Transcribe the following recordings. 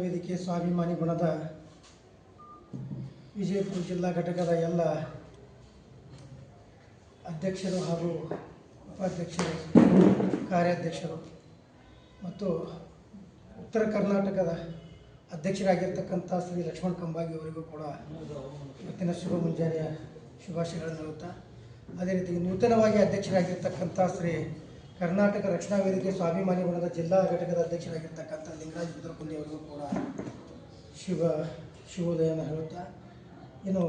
ವೇದಿಕೆ ಸ್ವಾಭಿಮಾನಿ ಗುಣದ ವಿಜಯಪುರ ಜಿಲ್ಲಾ ಘಟಕದ ಎಲ್ಲ ಅಧ್ಯಕ್ಷರು ಹಾಗೂ ಉಪಾಧ್ಯಕ್ಷರು, ಕಾರ್ಯಾಧ್ಯಕ್ಷರು ಮತ್ತು ಉತ್ತರ ಕರ್ನಾಟಕದ ಅಧ್ಯಕ್ಷರಾಗಿರ್ತಕ್ಕಂಥ ಶ್ರೀ ಲಕ್ಷ್ಮಣ್ ಕಂಬಾಗಿ ಅವರಿಗೂ ಕೂಡ ಇವತ್ತಿನ ಶುಭ ಮುಂಜಾನೆಯ ಶುಭಾಶಯಗಳನ್ನು ಹೇಳುತ್ತಾ, ಅದೇ ರೀತಿ ನೂತನವಾಗಿ ಅಧ್ಯಕ್ಷರಾಗಿರ್ತಕ್ಕಂಥ ಶ್ರೀ ಕರ್ನಾಟಕ ರಕ್ಷಣಾ ವೇದಿಕೆ ಸ್ವಾಭಿಮಾನಿ ಬಣದ ಜಿಲ್ಲಾ ಘಟಕದ ಅಧ್ಯಕ್ಷರಾಗಿರ್ತಕ್ಕಂಥ ಲಿಂಗರಾಜ್ ಬುದ್ರಕುಂಡಿ ಅವರಿಗೂ ಕೂಡ ಶುಭ ಶುಭೋದಯನ ಹೇಳುತ್ತಾ ಏನು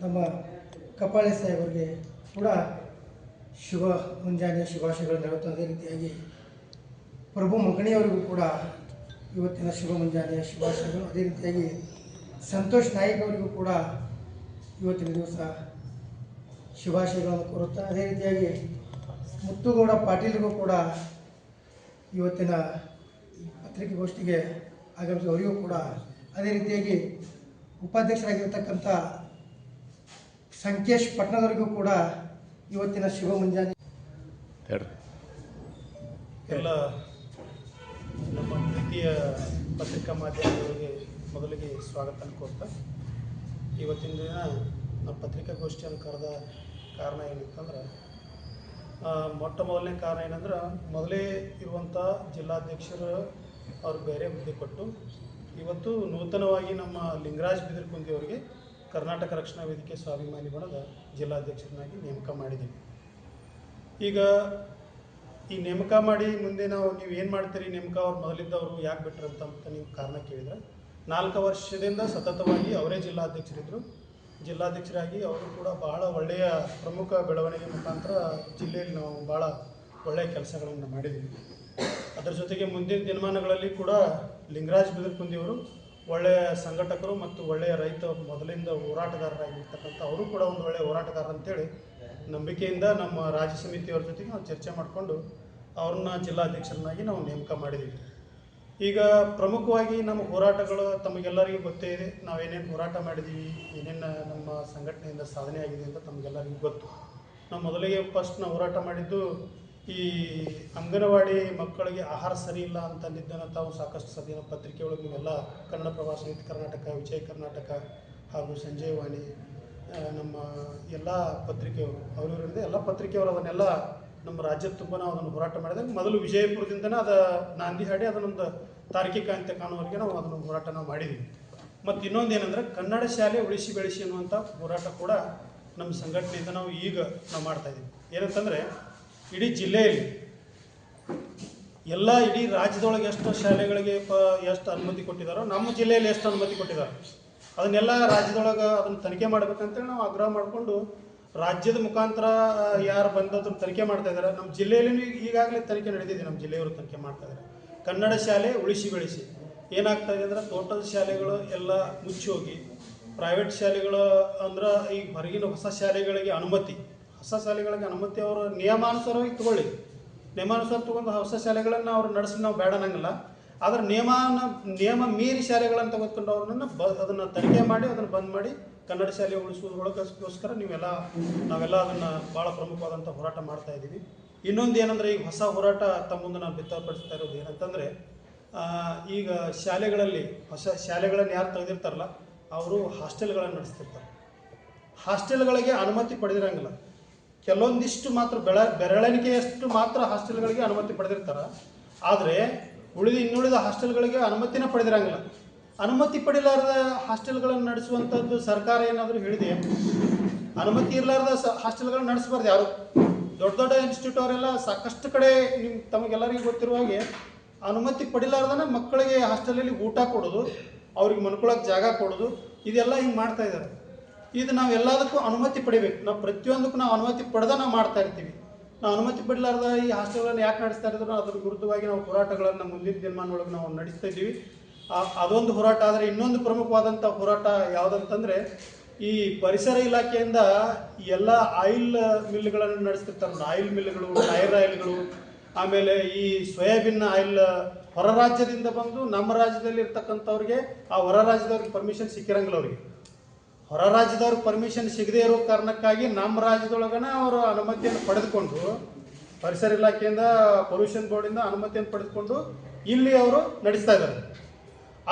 ನಮ್ಮ ಕಪಾಳೆ ಸಾಹೇಬರಿಗೆ ಕೂಡ ಶುಭ ಮುಂಜಾನೆ ಶುಭಾಶಯಗಳನ್ನು ಹೇಳುತ್ತಾ, ಅದೇ ರೀತಿಯಾಗಿ ಪ್ರಭು ಮಗಣಿಯವರಿಗೂ ಕೂಡ ಇವತ್ತಿನ ಶುಭ ಮುಂಜಾನೆಯ ಶುಭಾಶಯಗಳು. ಅದೇ ರೀತಿಯಾಗಿ ಸಂತೋಷ್ ನಾಯಕ್ ಅವರಿಗೂ ಕೂಡ ಇವತ್ತಿನ ದಿವಸ ಶುಭಾಶಯಗಳನ್ನು ಕೋರುತ್ತಾ, ಅದೇ ರೀತಿಯಾಗಿ ಮುತ್ತುಗೌಡ ಪಾಟೀಲ್ಗೂ ಕೂಡ ಇವತ್ತಿನ ಈ ಪತ್ರಿಕೆಗೋಷ್ಠಿಗೆ ಆಗಮಿಸಿ ಅವರಿಗೂ ಕೂಡ ಅದೇ ರೀತಿಯಾಗಿ ಉಪಾಧ್ಯಕ್ಷರಾಗಿರ್ತಕ್ಕಂಥ ಸಂಕೇಶ್ ಪಟ್ನದವರಿಗೂ ಕೂಡ ಇವತ್ತಿನ ಶುಭ ಮುಂಜಾನೆ. ಎಲ್ಲ ನಮ್ಮ ಪ್ರೀತಿಯ ಪತ್ರಿಕಾ ಮಾಧ್ಯಮಗಳಿಗೆ ಮೊದಲಿಗೆ ಸ್ವಾಗತ ಕೋರ್ತ ಇವತ್ತಿನ ದಿನ ನಮ್ಮ ಪತ್ರಿಕಾಗೋಷ್ಠಿಯನ್ನು ಕರೆದ ಕಾರಣ ಏನಿತ್ತಂದ್ರೆ ಮೊಟ್ಟ ಮೊದಲನೇ ಕಾರಣ ಏನಂದ್ರೆ ಮೊದಲೇ ಇರುವಂಥ ಜಿಲ್ಲಾಧ್ಯಕ್ಷರು ಅವ್ರು ಬೇರೆ ಹುದ್ದೆ ಕೊಟ್ಟು ಇವತ್ತು ನೂತನವಾಗಿ ನಮ್ಮ ಲಿಂಗರಾಜ್ ಬಿದಿರ್ಕುಂದಿ ಅವರಿಗೆ ಕರ್ನಾಟಕ ರಕ್ಷಣಾ ವೇದಿಕೆ ಸ್ವಾಭಿಮಾನಿ ಬಣದ ಜಿಲ್ಲಾಧ್ಯಕ್ಷರನ್ನಾಗಿ ನೇಮಕ ಮಾಡಿದ್ದೀವಿ ಈಗ ಈ ನೇಮಕ ಮಾಡಿ ಮುಂದೆ ನಾವು ನೀವು ಏನು ಮಾಡ್ತೀರಿ ನೇಮಕ ಅವ್ರು ಮೊದಲಿದ್ದವರು ಯಾಕೆ ಬಿಟ್ರಂತ ಅಂತ ನೀವು ಕಾರಣ ಕೇಳಿದ್ರೆ. ನಾಲ್ಕು ವರ್ಷದಿಂದ ಸತತವಾಗಿ ಅವರೇ ಜಿಲ್ಲಾಧ್ಯಕ್ಷರಿದ್ದರು ಜಿಲ್ಲಾಧ್ಯಕ್ಷರಾಗಿ ಅವರು ಕೂಡ ಬಹಳ ಒಳ್ಳೆಯ ಪ್ರಮುಖ ಬೆಳವಣಿಗೆ ಮುಖಾಂತರ ಜಿಲ್ಲೆಯಲ್ಲಿ ನಾವು ಭಾಳ ಒಳ್ಳೆಯ ಕೆಲಸಗಳನ್ನು ಮಾಡಿದ್ದೀವಿ ಅದರ ಜೊತೆಗೆ ಮುಂದಿನ ದಿನಮಾನಗಳಲ್ಲಿ ಕೂಡ ಲಿಂಗರಾಜ್ ಬಿದರ್ಕುಂದಿಯವರು ಒಳ್ಳೆಯ ಸಂಘಟಕರು ಮತ್ತು ಒಳ್ಳೆಯ ರೈತ ಮೊದಲಿಂದ ಹೋರಾಟಗಾರರಾಗಿರ್ತಕ್ಕಂಥ ಅವರು ಕೂಡ ಒಂದು ಒಳ್ಳೆಯ ಹೋರಾಟಗಾರ ಅಂತೇಳಿ ನಂಬಿಕೆಯಿಂದ ನಮ್ಮ ರಾಜ್ಯ ಸಮಿತಿಯವ್ರ ಜೊತೆಗೆ ನಾವು ಚರ್ಚೆ ಮಾಡಿಕೊಂಡು ಅವ್ರನ್ನ ಜಿಲ್ಲಾಧ್ಯಕ್ಷರನ್ನಾಗಿ ನಾವು ನೇಮಕ ಮಾಡಿದ್ದೀವಿ. ಈಗ ಪ್ರಮುಖವಾಗಿ ನಮ್ಮ ಹೋರಾಟಗಳು ತಮಗೆಲ್ಲರಿಗೂ ಗೊತ್ತೇ ಇದೆ. ನಾವೇನೇನು ಹೋರಾಟ ಮಾಡಿದ್ದೀವಿ ಏನೇನು ನಮ್ಮ ಸಂಘಟನೆಯಿಂದ ಸಾಧನೆ ಆಗಿದೆ ಅಂತ ತಮಗೆಲ್ಲರಿಗೂ ಗೊತ್ತು. ನಾವು ಮೊದಲಿಗೆ ಫಸ್ಟ್ ನಾವು ಹೋರಾಟ ಮಾಡಿದ್ದು, ಈ ಅಂಗನವಾಡಿ ಮಕ್ಕಳಿಗೆ ಆಹಾರ ಸರಿ ಇಲ್ಲ ಅಂತಂದಿದ್ದನ್ನು ತಾವು ಸಾಕಷ್ಟು ಸದಿನ ಪತ್ರಿಕೆ ಒಳಗೆ ನೀವೆಲ್ಲ ಕನ್ನಡ ಪ್ರವಾಸ ಕರ್ನಾಟಕ, ವಿಜಯ ಕರ್ನಾಟಕ ಹಾಗೂ ಸಂಜಯ್ ವಾಣಿ ನಮ್ಮ ಎಲ್ಲ ಪತ್ರಿಕೆಯವರು, ಅವರಿವರಿಂದ ಎಲ್ಲ ಪತ್ರಿಕೆಯವರು ಅದನ್ನೆಲ್ಲ ನಮ್ಮ ರಾಜ್ಯದ ತುಂಬ ನಾವು ಅದನ್ನು ಹೋರಾಟ ಮಾಡಿದಾಗ ಮೊದಲು ವಿಜಯಪುರದಿಂದನೇ ಅದು ನಾಂದಿ ಹಾಡಿ ಅದನ್ನೊಂದು ತಾರ್ಕಿಕ ಅಂತ ಕಾಣುವವರೆಗೆ ನಾವು ಅದನ್ನು ಹೋರಾಟ ನಾವು ಮಾಡಿದ್ದೀವಿ ಮತ್ತು ಇನ್ನೊಂದು ಏನಂದ್ರೆ ಕನ್ನಡ ಶಾಲೆ ಉಳಿಸಿ ಬೆಳೆಸಿ ಅನ್ನುವಂಥ ಹೋರಾಟ ಕೂಡ ನಮ್ಮ ಸಂಘಟನೆಯಿಂದ ನಾವು ಈಗ ನಾವು ಮಾಡ್ತಾ ಇದ್ದೀವಿ. ಏನಂತಂದರೆ ಇಡೀ ಜಿಲ್ಲೆಯಲ್ಲಿ ಎಲ್ಲ ಇಡೀ ರಾಜ್ಯದೊಳಗೆ ಎಷ್ಟು ಶಾಲೆಗಳಿಗೆ ಪ ಎಷ್ಟು ಅನುಮತಿ ಕೊಟ್ಟಿದ್ದಾರೋ ನಮ್ಮ ಜಿಲ್ಲೆಯಲ್ಲಿ ಎಷ್ಟು ಅನುಮತಿ ಕೊಟ್ಟಿದ್ದಾರೆ ಅದನ್ನೆಲ್ಲ ರಾಜ್ಯದೊಳಗೆ ಅದನ್ನು ತನಿಖೆ ಮಾಡಬೇಕಂತೇಳಿ ನಾವು ಆಗ್ರಹ ಮಾಡಿಕೊಂಡು ರಾಜ್ಯದ ಮುಖಾಂತರ ಯಾರು ಬಂದದ್ರು ತನಿಖೆ ಮಾಡ್ತಾ ಇದ್ದಾರೆ ನಮ್ಮ ಜಿಲ್ಲೆಯಲ್ಲಿ ಈಗಾಗಲೇ ತನಿಖೆ ನಡೆದಿದೆ ನಮ್ಮ ಜಿಲ್ಲೆಯವರು ತನಿಖೆ ಮಾಡ್ತಾ ಇದ್ದಾರೆ ಕನ್ನಡ ಶಾಲೆ ಉಳಿಸಿ ಬೆಳೆಸಿ. ಏನಾಗ್ತಾ ಇದೆ ಅಂದರೆ, ತೋಟದ ಶಾಲೆಗಳು ಎಲ್ಲ ಮುಚ್ಚಿ ಹೋಗಿ ಪ್ರೈವೇಟ್ ಶಾಲೆಗಳು ಅಂದ್ರೆ ಈಗ ಹೊರಗಿನ ಹೊಸ ಶಾಲೆಗಳಿಗೆ ಅನುಮತಿ. ಹೊಸ ಶಾಲೆಗಳಿಗೆ ಅನುಮತಿ ಅವರು ನಿಯಮಾನುಸಾರವಾಗಿ ತಗೊಳ್ಳಿ. ನಿಯಮಾನುಸಾರ ತಗೊಂಡು ಹೊಸ ಶಾಲೆಗಳನ್ನು ಅವ್ರು ನಡೆಸಿ ನಾವು ಬೇಡನಂಗಿಲ್ಲ ಅನ್ನಂಗಿಲ್ಲ. ಆದ್ರೆ ನಿಯಮಾನ, ನಿಯಮ ಮೀರಿ ಶಾಲೆಗಳನ್ನು ತೆಗೆದುಕೊಂಡು ಅವ್ರನ್ನ ಬ, ಅದನ್ನು ತನಿಖೆ ಮಾಡಿ, ಅದನ್ನು ಬಂದ್ ಮಾಡಿ ಕನ್ನಡ ಶಾಲೆ ಉಳಿಸೋದ್ರೊಳಗೋಸ್ಕರ ನೀವೆಲ್ಲ, ನಾವೆಲ್ಲ ಅದನ್ನು ಭಾಳ ಪ್ರಮುಖವಾದಂಥ ಹೋರಾಟ ಮಾಡ್ತಾ ಇದ್ದೀವಿ. ಇನ್ನೊಂದು ಏನಂದರೆ ಈಗ ಹೊಸ ಹೋರಾಟ ತಮ್ಮ ಮುಂದೆ ನಾವು ಬಿತ್ತರಪಡಿಸ್ತಾ ಇರೋದು ಏನಂತಂದರೆ ಈಗ ಶಾಲೆಗಳಲ್ಲಿ, ಹೊಸ ಶಾಲೆಗಳನ್ನು ಯಾರು ತೆಗೆದಿರ್ತಾರಲ್ಲ, ಅವರು ಹಾಸ್ಟೆಲ್ಗಳನ್ನು ನಡೆಸ್ತಿರ್ತಾರೆ. ಹಾಸ್ಟೆಲ್ಗಳಿಗೆ ಅನುಮತಿ ಪಡೆದಿರಂಗಿಲ್ಲ. ಕೆಲವೊಂದಿಷ್ಟು ಮಾತ್ರ ಬೆಳ, ಬೆರಳೆಣಿಕೆಯಷ್ಟು ಮಾತ್ರ ಹಾಸ್ಟೆಲ್ಗಳಿಗೆ ಅನುಮತಿ ಪಡೆದಿರ್ತಾರೆ. ಆದರೆ, ಉಳಿದ ಇನ್ನುಳಿದ ಹಾಸ್ಟೆಲ್ಗಳಿಗೆ ಅನುಮತಿನ ಪಡೆದಿರಂಗಿಲ್ಲ. ಅನುಮತಿ ಪಡಿಲಾರದ ಹಾಸ್ಟೆಲ್ಗಳನ್ನು ನಡೆಸುವಂಥದ್ದು ಸರ್ಕಾರ ಏನಾದರೂ ಹೇಳಿದೆ? ಅನುಮತಿ ಇರಲಾರದ ಹಾಸ್ಟೆಲ್ಗಳನ್ನು ನಡೆಸಬಾರ್ದು ಯಾರು? ದೊಡ್ಡ ದೊಡ್ಡ ಇನ್ಸ್ಟಿಟ್ಯೂಟ್ ಅವರೆಲ್ಲ ಸಾಕಷ್ಟು ಕಡೆ ನಿಮ್ಮ ತಮಗೆಲ್ಲರಿಗೂ ಗೊತ್ತಿರುವ ಹಾಗೆ ಅನುಮತಿ ಪಡಿಲಾರ್ದನ ಮಕ್ಕಳಿಗೆ ಹಾಸ್ಟೆಲಲ್ಲಿ ಊಟ ಕೊಡೋದು, ಅವ್ರಿಗೆ ಮನ್ಕೊಳಕ್ಕೆ ಜಾಗ ಕೊಡೋದು, ಇದೆಲ್ಲ ಹಿಂಗೆ ಮಾಡ್ತಾ ಇದ್ದಾರೆ. ಇದು ನಾವು ಎಲ್ಲದಕ್ಕೂ ಅನುಮತಿ ಪಡಿಬೇಕು. ನಾವು ಪ್ರತಿಯೊಂದಕ್ಕೂ ನಾವು ಅನುಮತಿ ಪಡೆದ ನಾವು ಮಾಡ್ತಾ ಇರ್ತೀವಿ. ನಾವು ಅನುಮತಿ ಪಡಲಾರ್ದ ಈ ಹಾಸ್ಟೆಲ್ಗಳನ್ನು ಯಾಕೆ ನಡೆಸ್ತಾ ಇರೋದು ಅದ್ರ ವಿರುದ್ಧವಾಗಿ ನಾವು ಹೋರಾಟಗಳನ್ನು ಮುಂದಿನ ದಿನಮಾನೊಳಗೆ ನಾವು ನಡೆಸ್ತಾ ಇದ್ದೀವಿ. ಅದೊಂದು ಹೋರಾಟ, ಆದರೆ ಇನ್ನೊಂದು ಪ್ರಮುಖವಾದಂಥ ಹೋರಾಟ ಯಾವುದಂತಂದರೆ, ಈ ಪರಿಸರ ಇಲಾಖೆಯಿಂದ ಎಲ್ಲ ಆಯಿಲ್ ಮಿಲ್ಗಳನ್ನು ನಡೆಸ್ತಿರ್ತಾರೆ ಆಯಿಲ್ ಮಿಲ್ಗಳು, ಟೈರ್ ಆಯಿಲ್ಗಳು, ಆಮೇಲೆ ಈ ಸೋಯಾಬೀನ್ ಆಯಿಲ್ ಹೊರ ರಾಜ್ಯದಿಂದ ಬಂದು ನಮ್ಮ ರಾಜ್ಯದಲ್ಲಿ ಇರ್ತಕ್ಕಂಥವ್ರಿಗೆ, ಆ ಹೊರ ರಾಜ್ಯದವ್ರಿಗೆ ಪರ್ಮಿಷನ್ ಸಿಕ್ಕಿರಂಗಿಲ್ಲ ಅವ್ರಿಗೆ. ಹೊರ ರಾಜ್ಯದವ್ರಿಗೆ ಪರ್ಮಿಷನ್ ಸಿಗದೇ ಇರೋ ಕಾರಣಕ್ಕಾಗಿ ನಮ್ಮ ರಾಜ್ಯದೊಳಗನ ಅವರು ಅನುಮತಿಯನ್ನು ಪಡೆದುಕೊಂಡು, ಪರಿಸರ ಇಲಾಖೆಯಿಂದ ಪೊಲ್ಯೂಷನ್ ಬೋರ್ಡಿಂದ ಅನುಮತಿಯನ್ನು ಪಡೆದುಕೊಂಡು ಇಲ್ಲಿ ಅವರು ನಡೆಸ್ತಾ ಇದ್ದಾರೆ.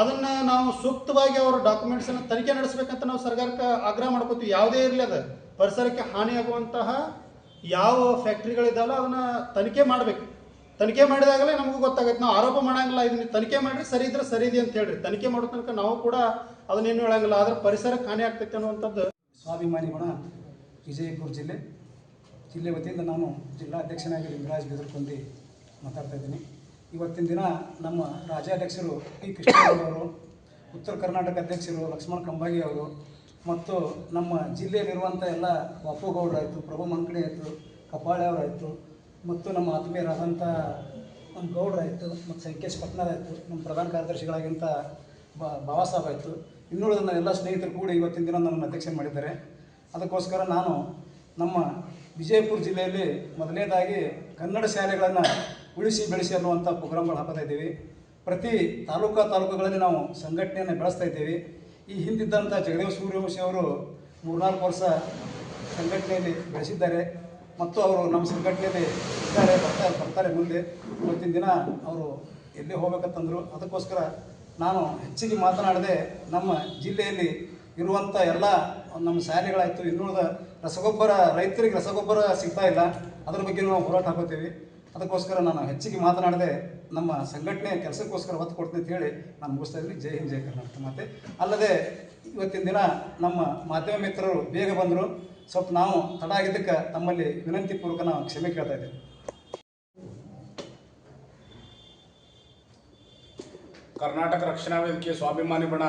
ಅದನ್ನು ನಾವು ಸೂಕ್ತವಾಗಿ ಅವರ ಡಾಕ್ಯುಮೆಂಟ್ಸನ್ನು ತನಿಖೆ ನಡೆಸಬೇಕಂತ ನಾವು ಸರ್ಕಾರಕ್ಕೆ ಆಗ್ರಹ ಮಾಡ್ಕೋತೀವಿ. ಯಾವುದೇ ಇರಲಿ ಅದು. ಪರಿಸರಕ್ಕೆ ಹಾನಿಯಾಗುವಂತಹ ಯಾವ ಫ್ಯಾಕ್ಟ್ರಿಗಳಿದ್ದಾವಲ್ಲ ಅದನ್ನು ತನಿಖೆ ಮಾಡಬೇಕು. ತನಿಖೆ ಮಾಡಿದಾಗಲೇ ನಮಗೂ ಗೊತ್ತಾಗುತ್ತೆ. ನಾವು ಆರೋಪ ಮಾಡಂಗಿಲ್ಲ, ಇದನ್ನ ತನಿಖೆ ಮಾಡಿರಿ, ಸರಿ ಇದ್ರೆ ಸರಿ ಇದೆ ಅಂತ ಹೇಳ್ರಿ. ತನಿಖೆ ಮಾಡೋ ತನಕ ನಾವು ಕೂಡ ಅದನ್ನೇನು ಹೇಳಂಗಿಲ್ಲ. ಆದ್ರೆ ಪರಿಸರಕ್ಕೆ ಹಾನಿ ಆಗ್ತೈತೆ ಅನ್ನುವಂಥದ್ದು ಸ್ವಾಭಿಮಾನಿ ಗುಣ ವಿಜಯಪುರ ಜಿಲ್ಲೆ. ಜಿಲ್ಲೆ ವತಿಯಿಂದ ನಾನು ಜಿಲ್ಲಾಧ್ಯಕ್ಷನಾಗಿ ಲಿಂಗರಾಜ್ ಬೆದರ್ಕೊಂಡಿ ಮಾತಾಡ್ತಾ ಇದ್ದೀನಿ. ಇವತ್ತಿನ ದಿನ ನಮ್ಮ ರಾಜ್ಯಾಧ್ಯಕ್ಷರು ಪಿ ಅವರು, ಉತ್ತರ ಕರ್ನಾಟಕ ಅಧ್ಯಕ್ಷರು ಲಕ್ಷ್ಮಣ ಕಂಬಾಗಿ ಅವರು ಮತ್ತು ನಮ್ಮ ಜಿಲ್ಲೆಯಲ್ಲಿರುವಂಥ ಎಲ್ಲ ಆಯಿತು, ಪ್ರಭು ಮಂಕಣಿ ಆಯಿತು, ಕಪಾಳೆ ಅವರಾಯಿತು ಮತ್ತು ನಮ್ಮ ಆತ್ಮೀಯರಾದಂಥ ನಮ್ಮ ಗೌಡರಾಯಿತು ಮತ್ತು ಸಂಕೇಶ್ ಪಟ್ನಾರ್ ಆಯಿತು, ನಮ್ಮ ಪ್ರಧಾನ ಕಾರ್ಯದರ್ಶಿಗಳಾಗಿಂಥ ಬಾ ಬಾಬಾ ಸಾಹೇಬ್ ಆಯಿತು. ಇನ್ನುಳಿದ ನನ್ನ ಎಲ್ಲ ಸ್ನೇಹಿತರು ಕೂಡ ಇವತ್ತಿನ ದಿನ ನನ್ನ ಅಧ್ಯಕ್ಷ ಮಾಡಿದ್ದಾರೆ. ಅದಕ್ಕೋಸ್ಕರ ನಾನು ನಮ್ಮ ವಿಜಯಪುರ ಜಿಲ್ಲೆಯಲ್ಲಿ ಮೊದಲನೇದಾಗಿ ಕನ್ನಡ ಶಾಲೆಗಳನ್ನು ಉಳಿಸಿ ಬೆಳೆಸಿ ಅನ್ನುವಂಥ ಪ್ರೋಗ್ರಾಮ್ಗಳು ಹಾಕ್ತಾ ಇದ್ದೀವಿ. ಪ್ರತಿ ತಾಲೂಕಾ ತಾಲೂಕುಗಳಲ್ಲಿ ನಾವು ಸಂಘಟನೆಯನ್ನು ಬೆಳೆಸ್ತಾ ಇದ್ದೀವಿ. ಈ ಹಿಂದಿದ್ದಂಥ ಜಗದೇವ ಸೂರ್ಯವಂಶಿ ಅವರು ಮೂರ್ನಾಲ್ಕು ವರ್ಷ ಸಂಘಟನೆಯಲ್ಲಿ ಬೆಳೆಸಿದ್ದಾರೆ. ಮತ್ತು ಅವರು ನಮ್ಮ ಸಂಘಟನೆಯಲ್ಲಿ ಇದ್ದಾರೆ ಬರ್ತಾರೆ ಬರ್ತಾರೆ ಮುಂದೆ. ಇವತ್ತಿನ ದಿನ ಅವರು ಎಲ್ಲಿ ಹೋಗ್ಬೇಕಂತಂದರು ಅದಕ್ಕೋಸ್ಕರ ನಾನು ಹೆಚ್ಚಿಗೆ ಮಾತನಾಡದೆ ನಮ್ಮ ಜಿಲ್ಲೆಯಲ್ಲಿ ಇರುವಂಥ ಎಲ್ಲ ನಮ್ಮ ಶಾಲೆಗಳಾಯಿತು, ಇನ್ನುಳಿದ ರಸಗೊಬ್ಬರ, ರೈತರಿಗೆ ರಸಗೊಬ್ಬರ ಸಿಗ್ತಾ ಇಲ್ಲ. ಅದರ ಬಗ್ಗೆ ನಾವು ಹೋರಾಟ ಹಾಕೋತೀವಿ ಅದಕ್ಕೋಸ್ಕರ ನಾನು ಹೆಚ್ಚಿಗೆ ಮಾತನಾಡದೆ ನಮ್ಮ ಸಂಘಟನೆ ಕೆಲಸಕ್ಕೋಸ್ಕರ ಒತ್ತು ಕೊಡ್ತೀನಿ ಅಂತ ಹೇಳಿ ನಾನು ಮುಗಿಸ್ತಾ ಇದ್ದೀನಿ. ಜೈ ಹಿಂದ್, ಜೈ ಕರ್ನಾಟಕ ಮತ್ತೆ ಅಲ್ಲದೆ ಇವತ್ತಿನ ದಿನ ನಮ್ಮ ಮಾಧ್ಯಮ ಮಿತ್ರರು ಬೇಗ ಬಂದರು. ಸ್ವಲ್ಪ ನಾವು ತಡ ಆಗಿದ್ದಕ್ಕೆ ತಮ್ಮಲ್ಲಿ ವಿನಂತಿ ಪೂರ್ವಕ ನಾವು ಕ್ಷಮೆ ಕೇಳ್ತಾ ಇದ್ದೇವೆ. ಕರ್ನಾಟಕ ರಕ್ಷಣಾ ವೇದಿಕೆ ಸ್ವಾಭಿಮಾನಿ ಬಣ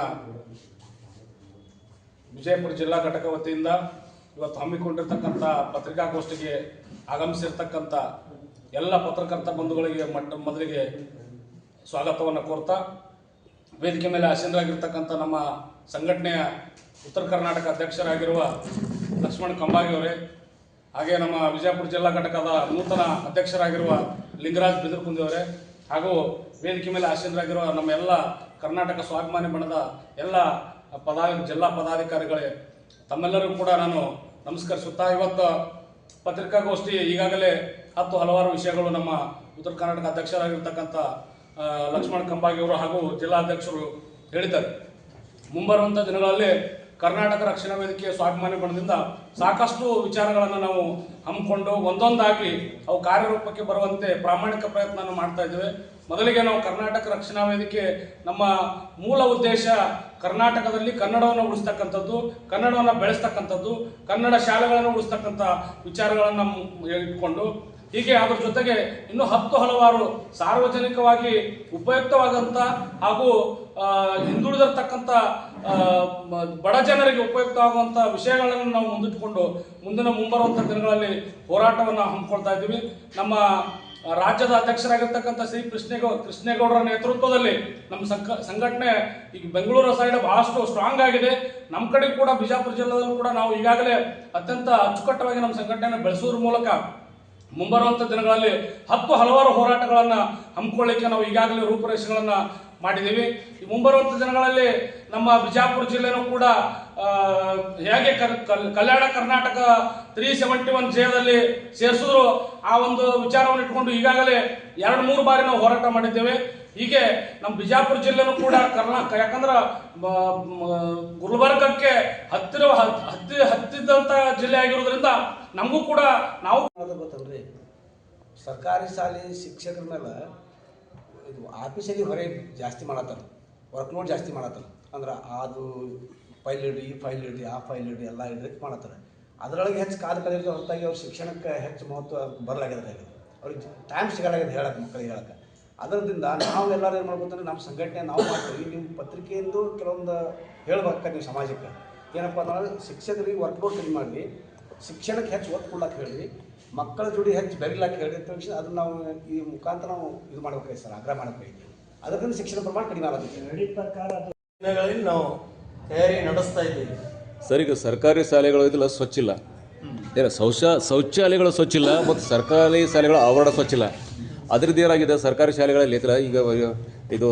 ವಿಜಯಪುರ ಜಿಲ್ಲಾ ಘಟಕ ವತಿಯಿಂದ ಇವತ್ತು ಹಮ್ಮಿಕೊಂಡಿರ್ತಕ್ಕಂಥ ಪತ್ರಿಕಾಗೋಷ್ಠಿಗೆ ಆಗಮಿಸಿರ್ತಕ್ಕಂಥ ಎಲ್ಲ ಪತ್ರಕರ್ತ ಬಂಧುಗಳಿಗೆ ಮಟ್ಟ ಮೊದಲಿಗೆ ಸ್ವಾಗತವನ್ನು ಕೋರ್ತಾ, ವೇದಿಕೆ ಮೇಲೆ ಆಸೀನರಾಗಿರ್ತಕ್ಕಂಥ ನಮ್ಮ ಸಂಘಟನೆಯ ಉತ್ತರ ಕರ್ನಾಟಕ ಅಧ್ಯಕ್ಷರಾಗಿರುವ ಲಕ್ಷ್ಮಣ್ ಕಂಬಾಗಿ ಅವರೇ, ಹಾಗೆ ನಮ್ಮ ವಿಜಯಪುರ ಜಿಲ್ಲಾ ಘಟಕದ ನೂತನ ಅಧ್ಯಕ್ಷರಾಗಿರುವ ಲಿಂಗರಾಜ್ ಬಿದರ್ಕುಂದಿ ಅವರೇ, ಹಾಗೂ ವೇದಿಕೆ ಮೇಲೆ ಆಸೀನರಾಗಿರುವ ನಮ್ಮ ಎಲ್ಲ ಕರ್ನಾಟಕ ಸ್ವಾಭಿಮಾನಿ ಬಣದ ಎಲ್ಲ ಪದಾ, ಜಿಲ್ಲಾ ಪದಾಧಿಕಾರಿಗಳೇ, ತಮ್ಮೆಲ್ಲರಿಗೂ ಕೂಡ ನಾನು ನಮಸ್ಕರಿಸುತ್ತಾ, ಇವತ್ತು ಪತ್ರಿಕಾಗೋಷ್ಠಿ ಈಗಾಗಲೇ ಹತ್ತು ಹಲವಾರು ವಿಷಯಗಳು ನಮ್ಮ ಉತ್ತರ ಕರ್ನಾಟಕ ಅಧ್ಯಕ್ಷರಾಗಿರ್ತಕ್ಕಂಥ ಲಕ್ಷ್ಮಣ ಕಂಬಾಗಿಯವರು ಹಾಗೂ ಜಿಲ್ಲಾಧ್ಯಕ್ಷರು ಹೇಳಿದ್ದಾರೆ. ಮುಂಬರುವಂಥ ದಿನಗಳಲ್ಲಿ ಕರ್ನಾಟಕ ರಕ್ಷಣಾ ವೇದಿಕೆಯ ಸ್ವಾಭಿಮಾನಿ ಬಣದಿಂದ ಸಾಕಷ್ಟು ವಿಚಾರಗಳನ್ನು ನಾವು ಹಮ್ಮಿಕೊಂಡು ಒಂದೊಂದಾಗಿ ಅವು ಕಾರ್ಯರೂಪಕ್ಕೆ ಬರುವಂತೆ ಪ್ರಾಮಾಣಿಕ ಪ್ರಯತ್ನ ಮಾಡ್ತಾ ಇದ್ದೇವೆ. ಮೊದಲಿಗೆ ನಾವು ಕರ್ನಾಟಕ ರಕ್ಷಣಾ ವೇದಿಕೆ ನಮ್ಮ ಮೂಲ ಉದ್ದೇಶ ಕರ್ನಾಟಕದಲ್ಲಿ ಕನ್ನಡವನ್ನು ಉಳಿಸ್ತಕ್ಕಂಥದ್ದು, ಕನ್ನಡವನ್ನು ಬೆಳೆಸ್ತಕ್ಕಂಥದ್ದು, ಕನ್ನಡ ಶಾಲೆಗಳನ್ನು ಉಳಿಸ್ತಕ್ಕಂಥ ವಿಚಾರಗಳನ್ನು ಇಟ್ಕೊಂಡು ಹೀಗೆ ಅದರ ಜೊತೆಗೆ ಇನ್ನು ಹತ್ತು ಹಲವಾರು ಸಾರ್ವಜನಿಕವಾಗಿ ಉಪಯುಕ್ತವಾದಂಥ ಹಾಗೂ ಹಿಂದುಳಿದಿರ್ತಕ್ಕಂಥ ಬಡ ಜನರಿಗೆ ಉಪಯುಕ್ತವಾಗುವಂಥ ವಿಷಯಗಳನ್ನು ನಾವು ಮುಂದಿಟ್ಟುಕೊಂಡು ಮುಂದಿನ ಮುಂಬರುವಂಥ ದಿನಗಳಲ್ಲಿ ಹೋರಾಟವನ್ನು ಹಮ್ಮಿಕೊಳ್ತಾ ಇದ್ದೀವಿ. ನಮ್ಮ ರಾಜ್ಯದ ಅಧ್ಯಕ್ಷರಾಗಿರ್ತಕ್ಕಂಥ ಶ್ರೀ ಕೃಷ್ಣೇಗೌ, ಕೃಷ್ಣೇಗೌಡರ ನೇತೃತ್ವದಲ್ಲಿ ನಮ್ಮ ಸಂಘ, ಸಂಘಟನೆ ಈಗ ಬೆಂಗಳೂರು ಸೈಡ್ ಬಹಳಷ್ಟು ಸ್ಟ್ರಾಂಗ್ ಆಗಿದೆ. ನಮ್ಮ ಕಡೆ ಕೂಡ ಬಿಜಾಪುರ ಜಿಲ್ಲೆಯಲ್ಲೂ ಕೂಡ ನಾವು ಈಗಾಗಲೇ ಅತ್ಯಂತ ಅಚ್ಚುಕಟ್ಟವಾಗಿ ನಮ್ಮ ಸಂಘಟನೆಯನ್ನು ಬೆಳೆಸೋದ್ರ ಮೂಲಕ ಮುಂಬರುವಂಥ ದಿನಗಳಲ್ಲಿ ಹತ್ತು ಹಲವಾರು ಹೋರಾಟಗಳನ್ನು ಹಮ್ಮಿಕೊಳ್ಳಿಕ್ಕೆ ನಾವು ಈಗಾಗಲೇ ರೂಪುರೇಷೆಗಳನ್ನು ಮಾಡಿದ್ದೀವಿ. ಈ ಮುಂಬರುವಂಥ ದಿನಗಳಲ್ಲಿ ನಮ್ಮ ಬಿಜಾಪುರ ಜಿಲ್ಲೆನೂ ಕೂಡ ಹೇಗೆ Kalyana Karnataka three seventy one ಜಯದಲ್ಲಿ ಸೇರಿಸಿದ್ರು, ಆ ಒಂದು ವಿಚಾರವನ್ನು ಇಟ್ಕೊಂಡು ಈಗಾಗಲೇ ಎರಡು ಮೂರು ಬಾರಿ ನಾವು ಹೋರಾಟ ಮಾಡಿದ್ದೇವೆ. ಹೀಗೆ ನಮ್ಮ ಬಿಜಾಪುರ ಜಿಲ್ಲೆನೂ ಕೂಡ ಕರ್ನಾಟಕ ಯಾಕಂದ್ರೆ ಗುಲ್ಬರ್ಗಕ್ಕೆ ಹತ್ತಿರ ಹತ್- ಹತ್ತಿ ಹತ್ತಿದ್ದಂಥ ಜಿಲ್ಲೆ ಆಗಿರೋದ್ರಿಂದ ನಮಗೂ ಕೂಡ ನಾವು ಸರ್ಕಾರಿ ಶಾಲೆ ಶಿಕ್ಷಕರ ಮೇಲೆ ಇದು ಆಫೀಸಲ್ಲಿ ಹೊರೆ ಜಾಸ್ತಿ ಮಾಡತ್ತಾರ. ವರ್ಕ್ಲೋಡ್ ಜಾಸ್ತಿ ಮಾಡತ್ತಾರ. ಅಂದ್ರೆ ಅದು ಫೈಲ್ ಇಡ್ರಿ, ಈ ಫೈಲ್ ಇಡ್ರಿ, ಆ ಫೈಲ್ ಇಡ್ರಿ, ಎಲ್ಲ ಇಡ್ರಿ ಮಾಡತ್ತಾರೆ. ಅದರೊಳಗೆ ಹೆಚ್ಚು ಕಾಲ ಕಳೆಯೋದು ಹೊರತಾಗಿ ಅವ್ರ ಶಿಕ್ಷಣಕ್ಕೆ ಹೆಚ್ಚು ಮಹತ್ವ ಬರಲಾಗ್ಯದ ಈಗ ಅವ್ರಿಗೆ ಟೈಮ್ ಸಿಗಲಾಗ್ಯದ ಹೇಳಕ್ಕೆ ಮಕ್ಕಳಿಗೆ ಹೇಳಕ್ಕೆ ಅದರಿಂದ ನಾವು ಎಲ್ಲರೂ ಏನು ಮಾಡ್ಬೋದಂದ್ರೆ ನಮ್ಮ ಸಂಘಟನೆ ನಾವು ಮಾಡ್ತೀವಿ. ನಿಮ್ಮ ಪತ್ರಿಕೆಯಿಂದ ಕೆಲವೊಂದು ಹೇಳ್ಬೇಕು ನೀವು ಸಮಾಜಕ್ಕೆ. ಏನಪ್ಪ ಅಂದ್ರೆ ಶಿಕ್ಷಕರಿಗೆ ವರ್ಕ್ಲೋಡ್ ಕಡಿಮೆ ಮಾಡಿ ಶಿಕ್ಷಣಕ್ಕೆ ಹೆಚ್ಚು ಒತ್ತು ಕೊಡ್ಲಕ್ಕೆ ಹೇಳಿ ಮಕ್ಕಳ ಜೋಡಿ ಹೆಚ್ಚು ಬೆರಿಲಕ್ಕೆ ಹೇಳಿದ ತಕ್ಷಣ ಅದನ್ನ ನಾವು ಈ ಮುಖಾಂತರ ನಾವು ಇದು ಮಾಡ್ಬೇಕಾಗಿ ಸರ್ ಆಗ್ರಹ ಮಾಡಬೇಕು ಅದರಿಂದ ಶಿಕ್ಷಣ ಪ್ರಮಾಣ ಕಡಿಮೆ ಆಗುತ್ತೆ ದಿನಗಳಲ್ಲಿ ನಾವು ತಯಾರಿ ನಡೆಸ್ತಾ ಇದ್ದೀವಿ. ಸರ್ ಈಗ ಸರ್ಕಾರಿ ಶಾಲೆಗಳು ಇದೆಲ್ಲ ಸ್ವಚ್ಛ ಇಲ್ಲ. ಏನು ಶೌಚ ಶೌಚಾಲಯಗಳು ಸ್ವಚ್ಛ ಇಲ್ಲ ಮತ್ತು ಸರ್ಕಾರಿ ಶಾಲೆಗಳ ಆವರಣ ಸ್ವಚ್ಛ ಇಲ್ಲ. ಅದ್ರದ್ದು ಏನಾಗಿದೆ ಸರ್ಕಾರಿ ಶಾಲೆಗಳಲ್ಲಿ ಐತಲ್ಲ ಈಗ ಇದು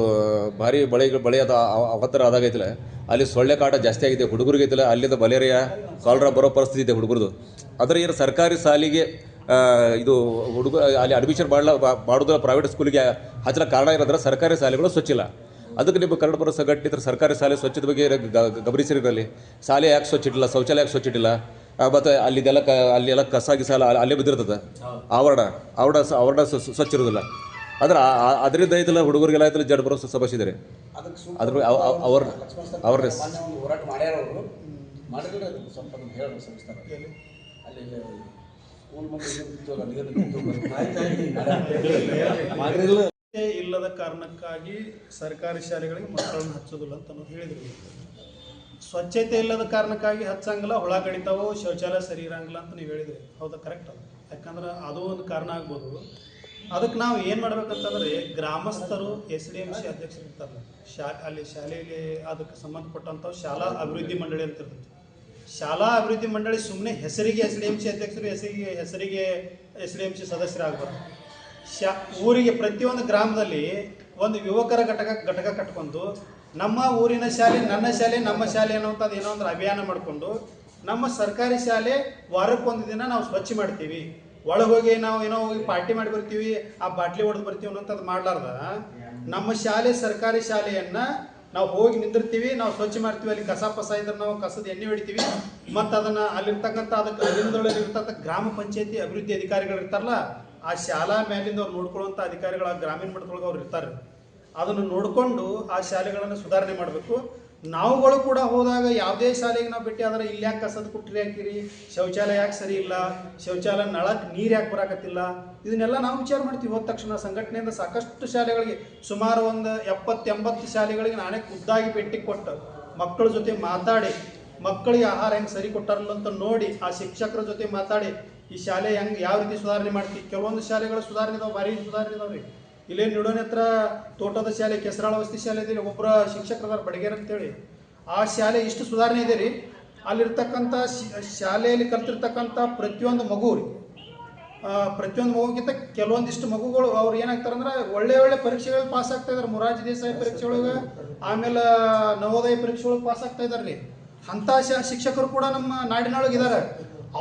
ಭಾರಿ ಬಳೆ ಬಳೆಯಾದ ಅವತ್ತರ ಆದಾಗೈತಲ್ಲ ಅಲ್ಲಿ ಸೊಳ್ಳೆ ಕಾಟ ಜಾಸ್ತಿ ಆಗಿದೆ ಹುಡುಗರಿಗೆ ಐತಲ್ಲ ಅಲ್ಲಿಂದ ಮಲೇರಿಯಾ ಕಾಲರಾ ಬರೋ ಪರಿಸ್ಥಿತಿ ಇದೆ ಹುಡುಗರದು ಅದ್ರ ಏನು ಸರ್ಕಾರಿ ಶಾಲೆಗೆ ಇದು ಹುಡುಗ ಅಲ್ಲಿ ಅಡ್ಮಿಷನ್ ಮಾಡಲ ಮಾಡೋದ್ರ ಪ್ರೈವೇಟ್ ಸ್ಕೂಲಿಗೆ ಹಚ್ಚಲ ಕಾರಣ ಇರೋದ್ರೆ ಸರ್ಕಾರಿ ಶಾಲೆಗಳು ಸ್ವಚ್ಛ ಇಲ್ಲ ಅದಕ್ಕೆ ನಿಮ್ಮ ಕನ್ನಡ ಪರ ಸಂಘಟನೆ ಸರ್ಕಾರಿ ಶಾಲೆ ಸ್ವಚ್ಛತೆ ಬಗ್ಗೆ ಗ- ಗಮನಿಸಿರಲ್ಲಿ ಶಾಲೆ ಯಾಕೆ ಸ್ವಚ್ಛ ಇಟ್ಟಿಲ್ಲ ಶೌಚಾಲಯ ಯಾಕೆ ಸ್ವಚ್ಛ ಇಟ್ಟಿಲ್ಲ ಆ, ಮತ್ತು ಅಲ್ಲಿದೆಲ್ಲ ಕ ಅಲ್ಲೆಲ್ಲ ಕಸ ಗಿಸ ಅಲ್ಲಿ ಅಲ್ಲೇ ಬಿದ್ದಿರ್ತದೆ? ಆವರಣ ಆವರಣ ಸ- ಆವರಣ ಸ್ವ- ಸ್ವ- ಸ್ವಚ್ಛ ಇರೋದಿಲ್ಲ. ಆದ್ರೆ ಅದರಿಂದ ಐತಲ್ಲ ಹುಡುಗರಿಗೆಲ್ಲ ಐತಲ್ಲ ಜಡ್ ಬರೋ ಸಮಸ್ಯೆ ಇದೆ ಅದ್ರ ಅವ- ಅಲ್ಲಿ ಸ್ಕೂಲ್ ಇಲ್ಲದ ಕಾರಣಕ್ಕಾಗಿ ಸರ್ಕಾರಿ ಶಾಲೆಗಳಿಗೆ ಮಕ್ಕಳನ್ನು ಹಚ್ಚೋದಿಲ್ಲ ಅಂತ ನಾವು ಹೇಳಿದ್ರು. ಸ್ವಚ್ಛತೆ ಇಲ್ಲದ ಕಾರಣಕ್ಕಾಗಿ ಹಚ್ಚಂಗಿಲ್ಲ ಹುಳ ಕಡಿತಾವೋ, ಶೌಚಾಲಯ ಸರಿ ಇರಂಗಿಲ್ಲ ಅಂತ ನೀವು ಹೇಳಿದ್ರಿ. ಹೌದಾ ಕರೆಕ್ಟ್ ಅದು ಯಾಕಂದ್ರೆ ಅದು ಒಂದು ಕಾರಣ ಆಗ್ಬೋದು. ಅದಕ್ಕೆ ನಾವು ಏನು ಮಾಡ್ಬೇಕಂತಂದ್ರೆ, ಗ್ರಾಮಸ್ಥರು ಎಸ್ ಡಿ ಎಂ ಸಿ ಅಧ್ಯಕ್ಷರು ಇರ್ತಾರಲ್ಲ, ಶಾ ಅಲ್ಲಿ ಶಾಲೆಯಲ್ಲಿ ಅದಕ್ಕೆ ಸಂಬಂಧಪಟ್ಟಂಥ ಶಾಲಾ ಅಭಿವೃದ್ಧಿ ಮಂಡಳಿ ಅಂತ ಇರ್ತೈತಿ. ಶಾಲಾ ಅಭಿವೃದ್ಧಿ ಮಂಡಳಿ ಸುಮ್ಮನೆ ಹೆಸರಿಗೆ ಎಸ್ ಡಿ ಎಂ ಸಿ ಅಧ್ಯಕ್ಷರು, ಹೆಸರಿಗೆ ಹೆಸರಿಗೆ ಎಸ್ ಡಿ ಎಂ ಸಿ ಸದಸ್ಯರಾಗಬಾರ್ದು ಶಾ, ಊರಿಗೆ ಪ್ರತಿಯೊಂದು ಗ್ರಾಮದಲ್ಲಿ ಒಂದು ಯುವಕರ ಘಟಕ ಘಟಕ ಕಟ್ಕೊಂಡು ನಮ್ಮ ಊರಿನ ಶಾಲೆ, ನನ್ನ ಶಾಲೆ, ನಮ್ಮ ಶಾಲೆ ಅನ್ನುವಂಥದ್ದು ಏನೋ ಒಂದು ಅಭಿಯಾನ ಮಾಡಿಕೊಂಡು ನಮ್ಮ ಸರ್ಕಾರಿ ಶಾಲೆ ವಾರಕ್ಕೊಂದು ದಿನ ನಾವು ಸ್ವಚ್ಛ ಮಾಡ್ತೀವಿ. ಒಳಗೋಗಿ ನಾವು ಏನೋ ಹೋಗಿ ಪಾರ್ಟಿ ಮಾಡಿ ಬರ್ತೀವಿ, ಆ ಬಾಟ್ಲಿ ಹೊಡೆದು ಬರ್ತೀವಿ ಅನ್ನೋಂಥದ್ದು ಮಾಡಲಾರ್ದ. ನಮ್ಮ ಶಾಲೆ ಸರ್ಕಾರಿ ಶಾಲೆಯನ್ನ ನಾವು ಹೋಗಿ ನಿಂದಿರ್ತೀವಿ, ನಾವು ಸ್ವಚ್ಛ ಮಾಡ್ತೀವಿ, ಅಲ್ಲಿ ಕಸ ಪಸ ಇದ್ರೆ ನಾವು ಕಸದ ಎಣ್ಣೆ ಹೊಡಿತೀವಿ. ಮತ್ತು ಅದನ್ನ ಅಲ್ಲಿರ್ತಕ್ಕಂಥ ಅದಕ್ಕೆ ಅಲ್ಲಿಂದೊಳಗೆ ಇರ್ತಕ್ಕಂಥ ಗ್ರಾಮ ಪಂಚಾಯತಿ ಅಭಿವೃದ್ಧಿ ಅಧಿಕಾರಿಗಳು ಇರ್ತಾರಲ್ಲ, ಆ ಶಾಲಾ ಮೇಲಿಂದ ಅವ್ರು ನೋಡ್ಕೊಳ್ಳುವಂಥ ಅಧಿಕಾರಿಗಳು ಆ ಗ್ರಾಮೀಣ ಮಟ್ಟದೊಳಗೆ ಅವ್ರು ಇರ್ತಾರೆ. ಅದನ್ನು ನೋಡಿಕೊಂಡು ಆ ಶಾಲೆಗಳನ್ನು ಸುಧಾರಣೆ ಮಾಡಬೇಕು. ನಾವುಗಳು ಕೂಡ ಹೋದಾಗ ಯಾವುದೇ ಶಾಲೆಗೆ ನಾವು ಭೇಟಿ ಆದ್ರೆ ಇಲ್ಲಿ ಯಾಕೆ ಕಸದ ಕುಟ್ರಿ ಹಾಕಿರಿ? ಶೌಚಾಲಯ ಯಾಕೆ ಸರಿ ಇಲ್ಲ? ಶೌಚಾಲಯ ನಳಕ್ಕೆ ನೀರು ಯಾಕೆ ಬರಾಕತ್ತಿಲ್ಲ? ಇದನ್ನೆಲ್ಲ ನಾವು ವಿಚಾರ ಮಾಡ್ತೀವಿ. ಹೋದ ತಕ್ಷಣ ಸಂಘಟನೆಯಿಂದ ಸಾಕಷ್ಟು ಶಾಲೆಗಳಿಗೆ ಸುಮಾರು ಒಂದು ಎಪ್ಪತ್ತೆಂಬತ್ತು ಶಾಲೆಗಳಿಗೆ ನಾನೇ ಖುದ್ದಾಗಿ ಭೇಟಿ ಕೊಟ್ಟು ಮಕ್ಕಳ ಜೊತೆ ಮಾತಾಡಿ, ಮಕ್ಕಳಿಗೆ ಆಹಾರ ಹೆಂಗೆ ಸರಿ ಕೊಟ್ಟಾರಲ್ಲ ಅಂತ ನೋಡಿ ಆ ಶಿಕ್ಷಕರ ಜೊತೆ ಮಾತಾಡಿ, ಈ ಶಾಲೆ ಹೆಂಗೆ ಯಾವ ರೀತಿ ಸುಧಾರಣೆ ಮಾಡ್ತೀವಿ ಕೆಲವೊಂದು ಶಾಲೆಗಳು ಸುಧಾರಣೆ ಇದಾವೆ, ಭಾರಿ ಸುಧಾರಣೆ ಇದಾವೆ ಇಲ್ಲೇ ನಿಡೋನ ಹತ್ರ ತೋಟದ ಶಾಲೆ ಕೆಸರಾಳ ವಸತಿ ಶಾಲೆ ಇದೆ ಒಬ್ಬರ ಶಿಕ್ಷಕರದಾರ ಬಡಗೇರ್ ಅಂತೇಳಿ. ಆ ಶಾಲೆ ಇಷ್ಟು ಸುಧಾರಣೆ ಇದೆ ರೀ. ಅಲ್ಲಿರ್ತಕ್ಕಂಥ ಶಾಲೆಯಲ್ಲಿ ಕಲ್ತಿರ್ತಕ್ಕಂಥ ಪ್ರತಿಯೊಂದು ಮಗು ರೀ. ಪ್ರತಿಯೊಂದು ಮಗುಗಿಂತ ಕೆಲವೊಂದಿಷ್ಟು ಮಗುಗಳು ಅವ್ರು ಏನಾಗ್ತಾರೆ ಅಂದ್ರೆ ಒಳ್ಳೆ ಒಳ್ಳೆ ಪರೀಕ್ಷೆಗಳಲ್ಲಿ ಪಾಸ್ ಆಗ್ತಾ ಇದಾರೆ. ಮೊರಾರ್ಜಿ ದೇಸಾಯಿ ಪರೀಕ್ಷೆ ಒಳಗೆ ಆಮೇಲೆ ನವೋದಯ ಪರೀಕ್ಷೆ ಒಳಗೆ ಪಾಸ್ ಆಗ್ತಾ ಇದಾರೆ ರೀ. ಅಂಥ ಶ ಶಿಕ್ಷಕರು ಕೂಡ ನಮ್ಮ ನಾಡಿನೊಳಗೆ ಇದ್ದಾರೆ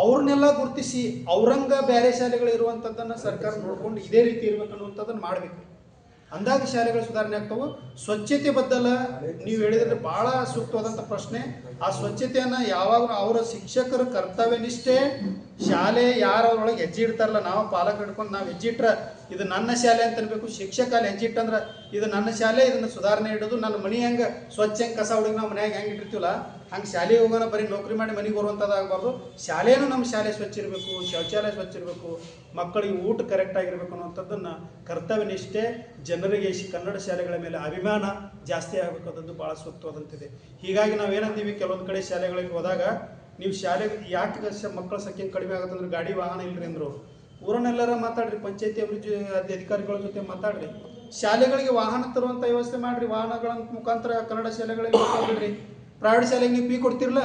ಅವ್ರನ್ನೆಲ್ಲ ಗುರುತಿಸಿ ಅವರಂಗ ಬೇರೆ ಶಾಲೆಗಳು ಇರುವಂಥದ್ದನ್ನು ಸರ್ಕಾರ ನೋಡ್ಕೊಂಡು ಇದೇ ರೀತಿ ಇರ್ಬೇಕು ಅನ್ನುವಂಥದ್ದನ್ನು ಮಾಡಬೇಕು. ಅಂದಾಗ ಶಾಲೆಗಳು ಸುಧಾರಣೆ ಆಗ್ತವೆ. ಸ್ವಚ್ಛತೆ ಬದ್ದಲ್ಲ, ನೀವು ಹೇಳಿದ್ರೆ ಬಹಳ ಸೂಕ್ತವಾದಂಥ ಪ್ರಶ್ನೆ. ಆ ಸ್ವಚ್ಛತೆಯನ್ನ ಯಾವಾಗ ಅವರ ಶಿಕ್ಷಕರ ಕರ್ತವ್ಯ ನಿಷ್ಠೆ, ಶಾಲೆ ಯಾರು ಅವ್ರೊಳಗೆ ಹೆಜ್ಜೆ ಇಡ್ತಾರಲ್ಲ, ನಾವು ಪಾಲಕ ಹಿಡ್ಕೊಂಡು ನಾವು ಹೆಜ್ಜೆ ಇಟ್ರೆ ಇದು ನನ್ನ ಶಾಲೆ ಅಂತ ಅನ್ಬೇಕು ಶಿಕ್ಷಕ ಅಲ್ಲಿ ಹೆಜ್ಜೆ ಇಟ್ಟಂದ್ರೆ ಇದು ನನ್ನ ಶಾಲೆ, ಇದನ್ನ ಸುಧಾರಣೆ ಇಡೋದು ನನ್ನ ಮನೆ ಹೆಂಗೆ ಸ್ವಚ್ಛ ಹೆಂಗೆ ಕಸ ಹುಡುಗಿ ನಾವು ಮನ್ಯಾಗ ಹೆಂಗೆ ಇಟ್ಟಿರ್ತೀವಲ್ಲ, ಹಂಗೆ ಶಾಲೆಗೆ ಹೋಗೋಣ, ಬರೀ ನೌಕರಿ ಮಾಡಿ ಮನೆಗೆ ಬರುವಂಥದ್ದು ಆಗಬಾರ್ದು. ಶಾಲೆನೂ ನಮ್ಮ ಶಾಲೆ ಸ್ವಚ್ಛ ಇರಬೇಕು, ಶೌಚಾಲಯ ಸ್ವಚ್ಛ ಇರಬೇಕು, ಮಕ್ಕಳಿಗೆ ಊಟ ಕರೆಕ್ಟ್ ಆಗಿರ್ಬೇಕು ಅನ್ನುವಂಥದ್ದನ್ನು ಕರ್ತವ್ಯ ನಿಷ್ಠೆ, ಜನರಿಗೆ ಕನ್ನಡ ಶಾಲೆಗಳ ಮೇಲೆ ಅಭಿಮಾನ ಜಾಸ್ತಿ ಆಗಬೇಕು ಬಹಳ ಭಾಳ ಸೂಕ್ತವಾದಂತಿದೆ. ಹೀಗಾಗಿ ನಾವು ಏನಂತೀವಿ ಕೆಲವೊಂದು ಕಡೆ ಶಾಲೆಗಳಿಗೆ ಹೋದಾಗ, ನೀವು ಶಾಲೆಗೆ ಯಾಕೆ ಮಕ್ಕಳ ಸಂಖ್ಯೆ ಕಡಿಮೆ ಆಗುತ್ತೆ ಅಂದ್ರೆ ಗಾಡಿ ವಾಹನ ಇಲ್ರಿ ಅಂದ್ರು. ಊರನ್ನೆಲ್ಲರ ಮಾತಾಡ್ರಿ, ಪಂಚಾಯತಿ ಅಭಿವೃದ್ಧಿ ಅಧಿಕಾರಿಗಳ ಜೊತೆ ಮಾತಾಡ್ರಿ. ಶಾಲೆಗಳಿಗೆ ವಾಹನ ತರುವಂಥ ವ್ಯವಸ್ಥೆ ಮಾಡ್ರಿ, ವಾಹನಗಳ ಮುಖಾಂತರ ಕನ್ನಡ ಶಾಲೆಗಳಿಗೆ ಮಾತಾಡ್ರಿ. ಪ್ರೈವೇಟ್ ಶಾಲೆಗೆ ನೀವು ಪಿ ಕೊಡ್ತಿರಲ್ಲ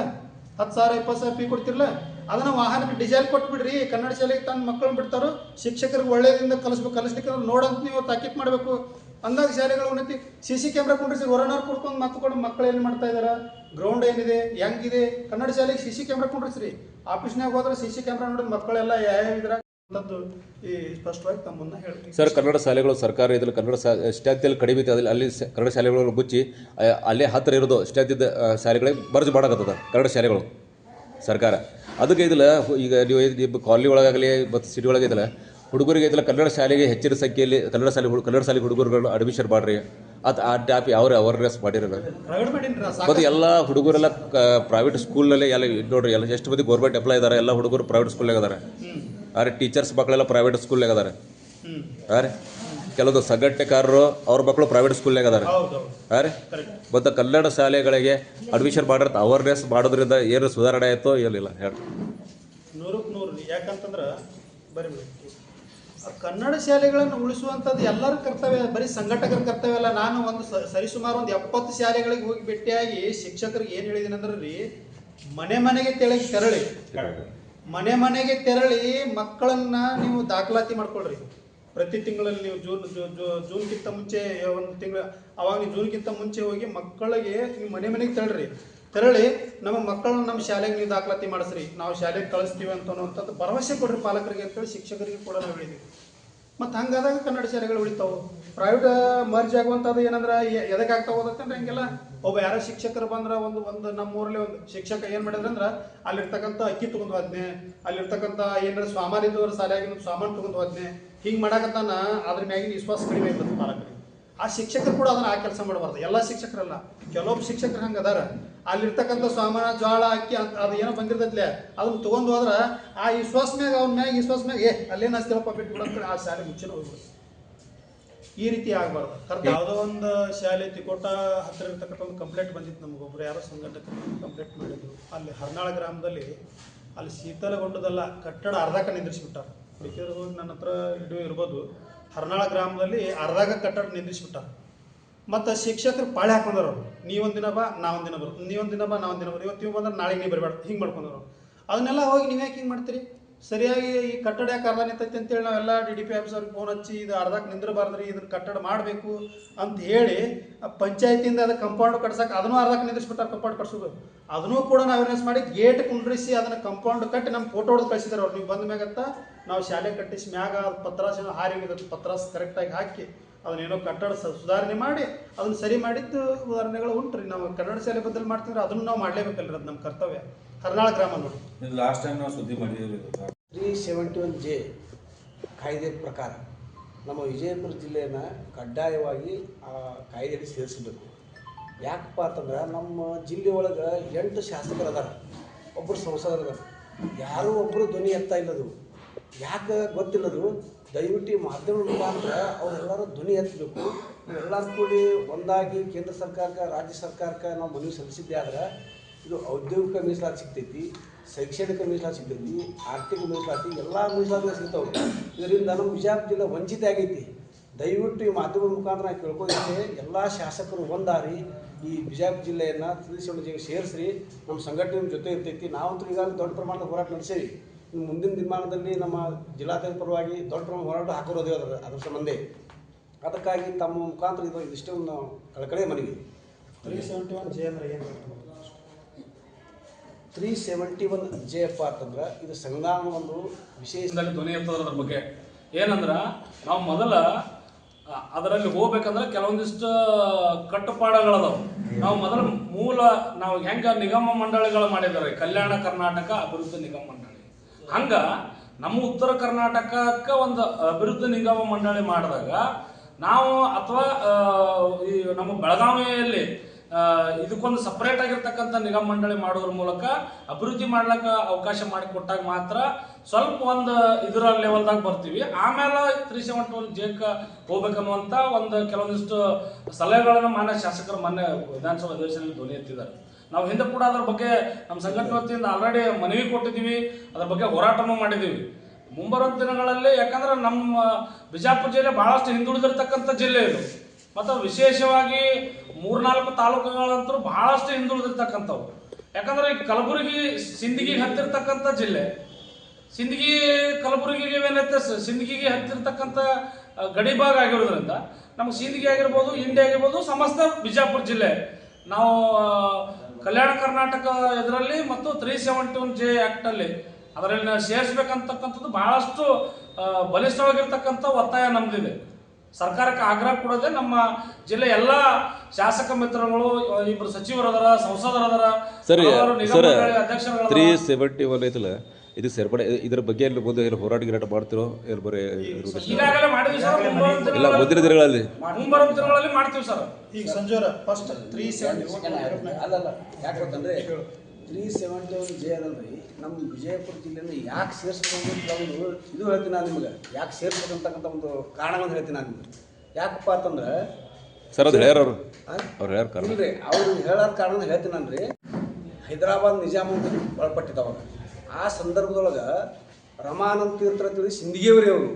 ಹತ್ತು ಸಾವಿರ, ಇಪ್ಪತ್ತು ಸಾವಿರ ಪಿ ಕೊಡ್ತಿರಲ್ಲ ಅದನ್ನ ವಾಹನಕ್ಕೆ ಡಿಸೈಲ್ ಕೊಟ್ಬಿಡ್ರಿ. ಕನ್ನಡ ಶಾಲೆಗೆ ತನ್ನ ಮಕ್ಕಳನ್ನ ಬಿಡ್ತಾರೋ ಶಿಕ್ಷಕರಿಗೆ ಒಳ್ಳೆಯದಿಂದ ಕಲಿಸ್ಬೇಕು, ಕಲಿಸ್ಲಿಕ್ಕೆ ನೋಡಂತ ನೀವು ತಾಕೀತ್ ಮಾಡಬೇಕು. ಅಂದಾಗ ಶಾಲೆಗಳ ಉನ್ನತಿ ಸಿ ಸಿ ಕ್ಯಾಮ್ರಾ ಕುಂಡ್ರಿಸಿ ಹೊರನಾರು ಕುಡ್ಕೊಂಡು ಮತ್ತುಕೊಂಡು ಮಕ್ಕಳು ಏನು ಮಾಡ್ತಾ ಇದಾರ? ಗ್ರೌಂಡ್ ಏನಿದೆ? ಹೆಂಗಿದೆ ಕನ್ನಡ ಶಾಲೆಗೆ ಸಿ ಸಿ ಕ್ಯಾಮ್ರಾ ಕುಂಡ್ರಿಸ್ರಿ. ಆಫೀಸ್ನಾಗ ಹೋದ್ರೆ ಸಿ ಸಿ ಕ್ಯಾಮ್ರಾ ನೋಡಿದ್ರೆ ಮಕ್ಕಳೆಲ್ಲ ಯಾವ ಈ ಸ್ಪಷ್ಟವಾಗಿ ತಮ್ಮನ್ನ ಮುನ್ನ ಹೇಳ್ತೀನಿ. ಸರ್ ಕನ್ನಡ ಶಾಲೆಗಳು ಸರ್ಕಾರ ಇದ್ರಲ್ಲಿ ಕನ್ನಡ ಸ್ಟ್ಯಾತಿಯಲ್ಲಿ ಕಡಿಮೆ ಇತ್ತು. ಅದ್ರಲ್ಲಿ ಅಲ್ಲಿ ಕನ್ನಡ ಶಾಲೆಗಳು ಮುಚ್ಚಿ ಅಲ್ಲೇ ಹತ್ತಿರ ಇರೋದು ಸ್ಟ್ಯಾತಿದ್ದ ಶಾಲೆಗಳಿಗೆ ಬರ್ಜು ಮಾಡಕತ್ತದ ಕನ್ನಡ ಶಾಲೆಗಳು ಸರ್ಕಾರ. ಅದಕ್ಕೆ ಇದಿಲ್ಲ ಈಗ ನೀವು ಕಾಲೇಜ್ ಒಳಗಾಗಲಿ, ಮತ್ತು ಸಿಟಿ ಒಳಗೆ ಇದಲ್ಲ ಹುಡುಗರಿಗೆ ಐತಲ್ಲ ಕನ್ನಡ ಶಾಲೆಗೆ ಹೆಚ್ಚಿನ ಸಂಖ್ಯೆಯಲ್ಲಿ ಕನ್ನಡ ಶಾಲೆ ಹುಡು ಕನ್ನಡ ಶಾಲೆ ಹುಡುಗರುಗಳು ಅಡ್ಮಿಷನ್ ಮಾಡ್ರಿ ಅದು ಆ ಟ್ಯಾಪ್ ಯಾವ ಅವೇರ್ನೆಸ್ ಮಾಡಿರಲ್ಲ ಪ್ರಗಡ್ ಮತ್ತು ಎಲ್ಲ ಹುಡುಗರೆಲ್ಲ ಪ್ರೈವೇಟ್ ಸ್ಕೂಲ್ನಲ್ಲೇ ಎಲ್ಲ ನೋಡ್ರಿ ಎಲ್ಲ ಎಷ್ಟು ಮಂದಿ ಗೌರ್ಮೆಂಟ್ ಎಂಪ್ಲಾಯ್ ಇದ್ದಾರೆ ಎಲ್ಲ ಹುಡುಗರು ಪ್ರೈವೇಟ್ ಸ್ಕೂಲ್ನಾಗ ಅದಾರೆ ಅರೆ ಟೀಚರ್ಸ್ ಮಕ್ಕಳೆಲ್ಲ ಪ್ರೈವೇಟ್ ಸ್ಕೂಲ್ನಾಗ ಅದಾರೆ ಅರೆ ಕೆಲವೊಂದು ಸಂಘಟನೆಕಾರರು ಅವ್ರ ಮಕ್ಕಳು ಪ್ರೈವೇಟ್ ಸ್ಕೂಲ್ನಾಗ ಅದಾರೆ ಅರೆ ಮತ್ತು ಕನ್ನಡ ಶಾಲೆಗಳಿಗೆ ಅಡ್ಮಿಷನ್ ಮಾಡಿರೋ ಅವೇರ್ನೆಸ್ ಮಾಡೋದ್ರಿಂದ ಏನು ಸುಧಾರಣೆ ಆಯ್ತೋ ಏನಿಲ್ಲ ಹೇಳಿ ನೂರಕ್ಕೆ ನೂರು ಯಾಕಂತಂದ್ರೆ ಬರೀ ಬಿಡಿ. ಕನ್ನಡ ಶಾಲೆಗಳನ್ನು ಉಳಿಸುವಂಥದ್ದು ಎಲ್ಲರ ಕರ್ತವ್ಯ ಬರೀ ಸಂಘಟಕರ ಕರ್ತವ್ಯ ಅಲ್ಲ. ನಾನು ಒಂದು ಸರಿಸುಮಾರು ಒಂದು ಎಪ್ಪತ್ತು ಶಾಲೆಗಳಿಗೆ ಹೋಗಿ ಭೇಟಿಯಾಗಿ ಶಿಕ್ಷಕರಿಗೆ ಏನು ಹೇಳಿದ್ದೀನಿ ಅಂದ್ರೆ ರೀ ಮನೆ ಮನೆಗೆ ತೆರಳಿ. ತೆರಳಿ. ಮನೆ ಮನೆಗೆ ತೆರಳಿ ಮಕ್ಕಳನ್ನ ನೀವು ದಾಖಲಾತಿ ಮಾಡ್ಕೊಳ್ರಿ. ಪ್ರತಿ ತಿಂಗಳಲ್ಲಿ ನೀವು ಜೂನ್ ಜೂನ್ಗಿಂತ ಮುಂಚೆ ಒಂದು ತಿಂಗಳ ಅವಾಗ ನೀವು ಜೂನ್ಗಿಂತ ಮುಂಚೆ ಹೋಗಿ ಮಕ್ಕಳಿಗೆ ನೀವು ಮನೆ ಮನೆಗೆ ತೆರಳ್ರಿ. ತೆರಳಿ ನಮ್ಮ ಮಕ್ಕಳನ್ನ ನಮ್ಮ ಶಾಲೆಗೆ ನೀವು ದಾಖಲಾತಿ ಮಾಡಿಸ್ರಿ. ನಾವು ಶಾಲೆಗೆ ಕಳಿಸ್ತೀವಿ ಅಂತ ಅನ್ನುವಂಥದ್ದು ಭರವಸೆ ಕೊಡ್ರಿ ಪಾಲಕರಿಗೆ ಅಂತೇಳಿ ಶಿಕ್ಷಕರಿಗೆ ಕೂಡ ನಾವು ಹೇಳಿದ್ದೀವಿ ಮತ್ತು ಹಂಗಾದಾಗ ಕನ್ನಡ ಶಾಲೆಗಳು ಉಳಿತಾವು. ಪ್ರೈವೇಟ್ ಮರ್ಜ್ ಆಗುವಂಥದ್ದು ಏನಂದ್ರೆ ಎದಕ್ಕೆ ಆಗ್ತಾ ಅಂತಂದ್ರೆ ಹಂಗೆಲ್ಲ. ಒಬ್ಬ ಯಾರೋ ಶಿಕ್ಷಕರು ಬಂದ್ರೆ, ಒಂದು ಒಂದು ನಮ್ಮ ಊರಲ್ಲಿ ಒಂದು ಶಿಕ್ಷಕ ಏನು ಮಾಡಿದ್ರಂದ್ರೆ, ಅಲ್ಲಿರ್ತಕ್ಕಂಥ ಅಕ್ಕಿ ತೊಗೊಂಡು ಹೋದ್ನೆ. ಅಲ್ಲಿರ್ತಕ್ಕಂಥ ಏನಾರ ಸಾಮಾನು ಇದ್ದವ್ರ ಶಾಲೆಯಾಗಿನ ಸಾಮಾನು ತೊಗೊಂಡು ಹೋದ್ನೆ. ಹಿಂಗೆ ಮಾಡಾಕತ್ತಾನ, ಅದ್ರ ಮ್ಯಾಗಿನ ವಿಶ್ವಾಸ ಕಡಿಮೆ ಇರ್ತದೆ ಪಾಲಕರಿಗೆ. ಆ ಶಿಕ್ಷಕರು ಕೂಡ ಅದನ್ನ ಆ ಕೆಲಸ ಮಾಡಬಾರ್ದು. ಎಲ್ಲ ಶಿಕ್ಷಕರಲ್ಲ. ಕೆಲವೊಬ್ಬ ಶಿಕ್ಷಕರು ಹಂಗೆ ಅದಾರ? ಅಲ್ಲಿರ್ತಕ್ಕಂಥ ಸಾಮಾನ ಜ್ವಾಳ ಅಕ್ಕಿ ಅಂತ ಅದು ಏನೋ ಬಂದಿರ್ತೈತ್ಲೆ, ಅದನ್ನ ತಗೊಂಡು ಹೋದ್ರೆ ಆ ವಿಶ್ವಾಸ ಮ್ಯಾಗ, ಅವ್ನ ಮ್ಯಾಗ ವಿಶ್ವಾಸ ಮ್ಯಾಗ, ಏ, ಅಲ್ಲೇನು ಹಚ್ತಿರಪ್ಪ ಬಿಟ್ಟು ಆ ಶಾಲೆ ಮುಚ್ಚಿನ ಹೋಗ್ಬಿಡ್ತು. ಈ ರೀತಿ ಆಗಬಾರ್ದು. ಕರೆಕ್ಟ್. ಯಾವುದೋ ಒಂದು ಶಾಲೆ ತಿಕೋಟ ಹತ್ತಿರ ಇರ್ತಕ್ಕಂಥ ಒಂದು ಕಂಪ್ಲೇಂಟ್ ಬಂದಿತ್ತು ನಮ್ಗೆ. ಒಬ್ರು ಯಾರೋ ಸಂಘಟಕ ಕಂಪ್ಲೇಂಟ್ ಮಾಡಿದ್ರು. ಅಲ್ಲಿ ಹರ್ನಾಳ ಗ್ರಾಮದಲ್ಲಿ ಅಲ್ಲಿ ಶೀತಲಗೊಂಡದಲ್ಲ ಕಟ್ಟಡ ಅರ್ಧಕ್ಕೆ ನಿಂದ್ರಿಸ್ಬಿಟ್ಟಾರ. ಬೇಕಿದ್ರೆ ಹೋಗಿ ನನ್ನ ಹತ್ರ ಇಡೀ ಇರ್ಬೋದು. ಹರ್ನಾಳ ಗ್ರಾಮದಲ್ಲಿ ಅರ್ಧಾಗ ಕಟ್ಟಡ ನಿಂದ್ರಿಸ್ಬಿಟ್ಟಾರ ಮತ್ತು ಶಿಕ್ಷಕರು ಪಾಳೆ ಹಾಕೊಂಡವರು ಅವ್ರು. ನೀವೊಂದು ದಿನ ಬಾ, ನಾವೊಂದು ದಿನ ಬರು. ನೀವೊಂದು ದಿನ ಬಾ, ನಾವೊಂದು ದಿನ ಬರು. ಇವತ್ತು ನೀವು ಬಂದ್ರೆ ನಾಳೆಗೆ ನೀವು ಬರಬೇಡ ಹಿಂಗೆ ಮಾಡ್ಕೊಂಡವರು ಅದನ್ನೆಲ್ಲ ಹೋಗಿ ನೀವು ಯಾಕೆ ಹಿಂಗೆ ಮಾಡ್ತೀರಿ? ಸರಿಯಾಗಿ ಈ ಕಟ್ಟಡ ಯಾಕೆ ಅರ್ಧ ನಿಂತೈತಿ ಅಂತೇಳಿ ನಾವೆಲ್ಲ ಡಿ ಡಿ ಪಿ ಆಫೀಸರ್ಗೆ ಫೋನ್ ಹಚ್ಚಿ, ಇದು ಅರ್ಧಕ್ಕೆ ನಿಂದ್ರಬಾರ್ದ್ರಿ ಇದನ್ನ ಕಟ್ಟಡ ಮಾಡಬೇಕು ಅಂತ ಹೇಳಿ, ಆ ಪಂಚಾಯತಿಯಿಂದ ಅದು ಕಂಪೌಂಡ್ ಕಟ್ಸಕ್ಕೆ ಅದನ್ನು ಅರ್ಧಕ್ಕೆ ನಿಂದ್ರಿಸ್ಬಿಟ್ಟಾರೆ ಕಂಪೌಂಡ್ ಕಟ್ಸೋದು. ಅದನ್ನು ಕೂಡ ನಾವು ಅವೇರ್ನೆಸ್ ಮಾಡಿ ಗೇಟ್ ಕುಂಡ್ರಿಸಿ ಅದನ್ನು ಕಂಪೌಂಡ್ ಕಟ್ಟಿ ನಮ್ಮ ಫೋಟೋ ಹೊಡೆದು ಕಳಿಸಿದಾರೆ ಅವ್ರು. ನೀವು ಬಂದ ಮ್ಯಾಗತ್ತ ನಾವು ಶಾಲೆ ಕಟ್ಟಿಸಿ ಮ್ಯಾಗ ಪತ್ರಾಸ ಹಾರಿ ಹೋಗಿದ್ದು ಪತ್ರಾಸ ಕರೆಕ್ಟಾಗಿ ಹಾಕಿ ಅದನ್ನೇನೋ ಕಟ್ಟಡ ಸುಧಾರಣೆ ಮಾಡಿ ಅದನ್ನ ಸರಿ ಮಾಡಿದ್ದು ಉದಾಹರಣೆಗಳು ಉಂಟ್ರಿ ನಾವು ಕನ್ನಡ ಶಾಲೆ ಬದಲು ಮಾಡ್ತಿದ್ರೆ ಅದನ್ನು ನಾವು ಮಾಡಲೇಬೇಕಲ್ಲ ಅದು ನಮ್ಮ ಕರ್ತವ್ಯ. ಕರ್ನಾಳ ಗ್ರಾಮ ನೋಡಿ. ಲಾಸ್ಟ್ ಟೈಮ್ ನಾವು ಸುದ್ದಿ ಮಾಡಿದ್ದೀವಿ ತ್ರೀ ಸೆವೆಂಟಿ ಒನ್ ಜೆ ಕಾಯ್ದೆ ಪ್ರಕಾರ ನಮ್ಮ ವಿಜಯಪುರ ಜಿಲ್ಲೆಯನ್ನು ಕಡ್ಡಾಯವಾಗಿ ಆ ಕಾಯ್ದೆಯಲ್ಲಿ ಸೇರಿಸಬೇಕು. ಯಾಕಪ್ಪ ಅಂತಂದ್ರೆ ನಮ್ಮ ಜಿಲ್ಲೆ ಒಳಗೆ ಎಂಟು ಶಾಸಕರು ಅದಾರ. ಒಬ್ಬರು ಸಂಸದರು ಅದಾರ. ಯಾರೂ ಒಬ್ಬರು ಧ್ವನಿ ಎತ್ತಾ ಇಲ್ಲದು. ಯಾಕೆ ಗೊತ್ತಿಲ್ಲದು? ದಯವಿಟ್ಟು ಈ ಮಾಧ್ಯಮ ಮುಖಾಂತರ ಅವರೆಲ್ಲರೂ ಧ್ವನಿ ಎತ್ತಬೇಕು. ಎಲ್ಲ ಕೂಡಿ ಒಂದಾಗಿ ಕೇಂದ್ರ ಸರ್ಕಾರಕ್ಕೆ ರಾಜ್ಯ ಸರ್ಕಾರಕ್ಕೆ ನಾವು ಮನವಿ ಸಲ್ಲಿಸಿದ್ದೆ ಆದ್ರೆ ಇದು ಔದ್ಯೋಗಿಕ ಮೀಸಲಾತಿ ಸಿಗ್ತೈತಿ, ಶೈಕ್ಷಣಿಕ ಮೀಸಲಾತಿ ಸಿಗ್ತೈತಿ, ಆರ್ಥಿಕ ಮೀಸಲಾತಿ, ಎಲ್ಲ ಮೀಸಲಾತಿ ಸಿಗ್ತಾವೆ. ಇದರಿಂದ ನಮ್ಮ ಬಿಜಾಪುರ ಜಿಲ್ಲೆ ವಂಚಿತ ಆಗೈತಿ. ದಯವಿಟ್ಟು ಈ ಮಾಧ್ಯಮದ ಮುಖಾಂತರ ನಾವು ಕೇಳ್ಕೊಂಡಿದ್ದೆ, ಎಲ್ಲ ಶಾಸಕರು ಒಂದಾರಿ, ಈ ಬಿಜಾಪುರ ಜಿಲ್ಲೆಯನ್ನು ತಿಳಿಸಿಕೊಂಡು ಜೊತೆಗೆ ಸೇರಿಸ್ರಿ ನಮ್ಮ ಸಂಘಟನೆ ಜೊತೆ ಇರ್ತೈತಿ. ನಾವಂತೂ ಈಗಾಗಲೇ ದೊಡ್ಡ ಪ್ರಮಾಣದ ಹೋರಾಟ ನಡೆಸೇವಿ. ಇನ್ನು ಮುಂದಿನ ದಿನಮಾನದಲ್ಲಿ ನಮ್ಮ ಜಿಲ್ಲಾಧ್ಯಕ್ಷ ಪರವಾಗಿ ದೊಡ್ಡ ಪ್ರಮಾಣ ಹೋರಾಟ ಹಾಕಿರೋದೇ ಅದರ, ಅದ್ರ ಸಂಬಂಧ. ಅದಕ್ಕಾಗಿ ತಮ್ಮ ಮುಖಾಂತರ ಇದು ಇದಿಷ್ಟೊಂದು ಕಳಕಳೆ ಮನವಿ. ತ್ರೀ ಸೆವೆಂಟಿ ಅಂದ್ರೆ ಏನು three seventy one J F ಅಂತಂದ್ರೆ ಇದು ಸಂವಿಧಾನ ಒಂದು ವಿಶೇಷ ಧ್ವನಿ ಎತ್ತದ್ರ ಅದ್ರ ಬಗ್ಗೆ. ಏನಂದ್ರೆ, ನಾವು ಮೊದಲ ಅದರಲ್ಲಿ ಹೋಗ್ಬೇಕಂದ್ರೆ ಕೆಲವೊಂದಿಷ್ಟು ಕಟ್ಟುಪಾಡುಗಳದಾವ. ನಾವು ಮೊದಲು ಮೂಲ, ನಾವು ಹೆಂಗ ನಿಗಮ ಮಂಡಳಿಗಳು ಮಾಡಿದ್ದಾರೆ ಕಲ್ಯಾಣ ಕರ್ನಾಟಕ ಅಭಿವೃದ್ಧಿ ನಿಗಮ ಮಂಡಳಿ. ಹಂಗ ನಮ್ಮ ಉತ್ತರ ಕರ್ನಾಟಕಕ್ಕೆ ಒಂದು ಅಭಿವೃದ್ಧಿ ನಿಗಮ ಮಂಡಳಿ ಮಾಡಿದಾಗ, ನಾವು ಅಥವಾ ಈ ನಮ್ಮ ಬೆಳಗಾವಿಯಲ್ಲಿ ಇದಕ್ಕೊಂದು ಸಪರೇಟ್ ಆಗಿರ್ತಕ್ಕಂಥ ನಿಗಮ ಮಂಡಳಿ ಮಾಡೋದ್ರ ಮೂಲಕ ಅಭಿವೃದ್ಧಿ ಮಾಡ್ಲಕ್ಕ ಅವಕಾಶ ಮಾಡಿಕೊಟ್ಟಾಗ ಮಾತ್ರ ಸ್ವಲ್ಪ ಒಂದು ಇದರ ಲೆವೆಲ್ದಾಗ ಬರ್ತೀವಿ. ಆಮೇಲೆ ತ್ರೀ ಸೆವೆಂಟಿ ಒನ್ ಜೇಕ್ ಹೋಗ್ಬೇಕನ್ನುವಂಥ ಒಂದು ಕೆಲವೊಂದಿಷ್ಟು ಸಲಹೆಗಳನ್ನು ಮಾನ್ಯ ಶಾಸಕರು ಮೊನ್ನೆ ವಿಧಾನಸಭಾ ಅಧಿವೇಶನದಲ್ಲಿ ಧ್ವನಿ ಎತ್ತಿದ್ದಾರೆ. ನಾವು ಹಿಂದೆ ಕೂಡ ಅದ್ರ ಬಗ್ಗೆ ನಮ್ಮ ಸಂಘಟನೆ ವತಿಯಿಂದ ಆಲ್ರೆಡಿ ಮನವಿ ಕೊಟ್ಟಿದ್ದೀವಿ. ಅದ್ರ ಬಗ್ಗೆ ಹೋರಾಟನೂ ಮಾಡಿದ್ದೀವಿ. ಮುಂಬರುವ ದಿನಗಳಲ್ಲಿ ಯಾಕಂದ್ರೆ ನಮ್ಮ ಬಿಜಾಪುರ ಜಿಲ್ಲೆ ಬಹಳಷ್ಟು ಹಿಂದುಳಿದಿರ್ತಕ್ಕಂಥ ಜಿಲ್ಲೆ ಇದು. ಮತ್ತು ವಿಶೇಷವಾಗಿ ಮೂರ್ನಾಲ್ಕು ತಾಲೂಕುಗಳಂತೂ ಬಹಳಷ್ಟು ಹಿಂದುಳಿದಿರ್ತಕ್ಕಂಥವು. ಯಾಕಂದ್ರೆ ಈ ಕಲಬುರಗಿ ಸಿಂದಗಿಗೆ ಹತ್ತಿರ್ತಕ್ಕಂಥ ಜಿಲ್ಲೆ. ಸಿಂದಗಿ, ಕಲಬುರಗಿಗೆ ಏನೈತೆ ಸಿಂದಗಿಗೆ ಹತ್ತಿರ್ತಕ್ಕಂಥ ಗಡಿಭಾಗ ಗಡಿ ಭಾಗ ಆಗಿರೋದ್ರಿಂದ ನಮ್ಗೆ ಸಿಂದಗಿ ಆಗಿರ್ಬೋದು ಇಂಡಿ ಆಗಿರ್ಬೋದು, ಸಮಸ್ತ ಬಿಜಾಪುರ ಜಿಲ್ಲೆ. ನಾವು ಕಲ್ಯಾಣ ಕರ್ನಾಟಕ ಇದರಲ್ಲಿ ಮತ್ತು ತ್ರೀ ಸೆವೆಂಟಿ ಒನ್ ಜೆ ಆ್ಯಕ್ಟಲ್ಲಿ ಅದರಲ್ಲಿ ಸೇರಿಸ್ಬೇಕಂತಕ್ಕಂಥದ್ದು ಬಹಳಷ್ಟು ಬಲಿಷ್ಠವಾಗಿರ್ತಕ್ಕಂಥ ಒತ್ತಾಯ ನಮ್ದಿದೆ. ಸರ್ಕಾರಕ್ಕೆ ಆಗ್ರಹ ಕೊಡೋದೇ ನಮ್ಮ ಜಿಲ್ಲೆ ಎಲ್ಲ ಶಾಸಕ ಮಿತ್ರಗಳು ಇಬ್ಬರು ಸಚಿವರದರ ಸಂಸದರದರ ಸರಿ ಸರ್. ತ್ರೀ ಸೆವೆಂಟಿ ಒನ್ ಐತಲ್ಲ ಇದು ಸೇರ್ಪಡೆ ಇದ್ರ ಬಗ್ಗೆ ಎಲ್ಲಿ ಮುಂದೆ ಏನು ಹೋರಾಟ ಗಿರಾಟ ಮಾಡ್ತಿರೋ ಏನು ಬರೀ ಇದ್ರ- ಈಗಾಗಲೇ ಮಾಡಿದ್ವಿ ಸರ್ ಮುಂಬರುವ ಇಲ್ಲ ಮುಂದಿನ ದಿನಗಳಲ್ಲಿ ಮುಂಬರುವ ದಿನಗಳಲ್ಲಿ ಮಾಡ್ತೀವಿ ಸರ್. ಈಗ ಸಂಜೋರ ಫಸ್ಟ್ ತ್ರೀ ಸೆವೆಂಟಿ ಅಲ್ಲ ಯಾಕೆ ಗೊತ್ತಂದ್ರೆ ತ್ರೀ ಸೆವೆಂಟಿ ಒನ್ ಜೆ ಅದಲ್ರಿ ನಮ್ಮ ವಿಜಯಪುರ ಜಿಲ್ಲೆನ ಯಾಕೆ ಸೇರಿಸ್ಬೇಕು ಅಂತ ಒಂದು ಇದು ಹೇಳ್ತೀನಿ ನಾನು ನಿಮಗೆ. ಯಾಕೆ ಸೇರಿಸ್ಬೇಕು ಅಂತಕ್ಕಂಥ ಒಂದು ಕಾರಣವನ್ನು ಹೇಳ್ತೀನಿ ನಾನು ನಿಮ್ಗೆ. ಯಾಕಪ್ಪ ಅಂತಂದ್ರೆ ಸರ್ ಅದು ಹೇಳ್ಯಾರ ಅವರು? ಅವ್ರು ಹೇಳ್ಯಾರ ಕಾರಣ. ಇಲ್ರಿ ಅವ್ರು ಹೇಳೋರ್ ಕಾರಣ ಹೇಳ್ತೀನಿ ನಾನು ರೀ. ಹೈದರಾಬಾದ್ ನಿಜಾಮಂತ ಒಳಪಟ್ಟಿದ್ದ ಅವಾಗ ಆ ಸಂದರ್ಭದೊಳಗೆ ರಮಾನಂದ ತೀರ್ಥರ ತಿಳಿ ಸಿಂದಗಿಯವರೇ ಅವರು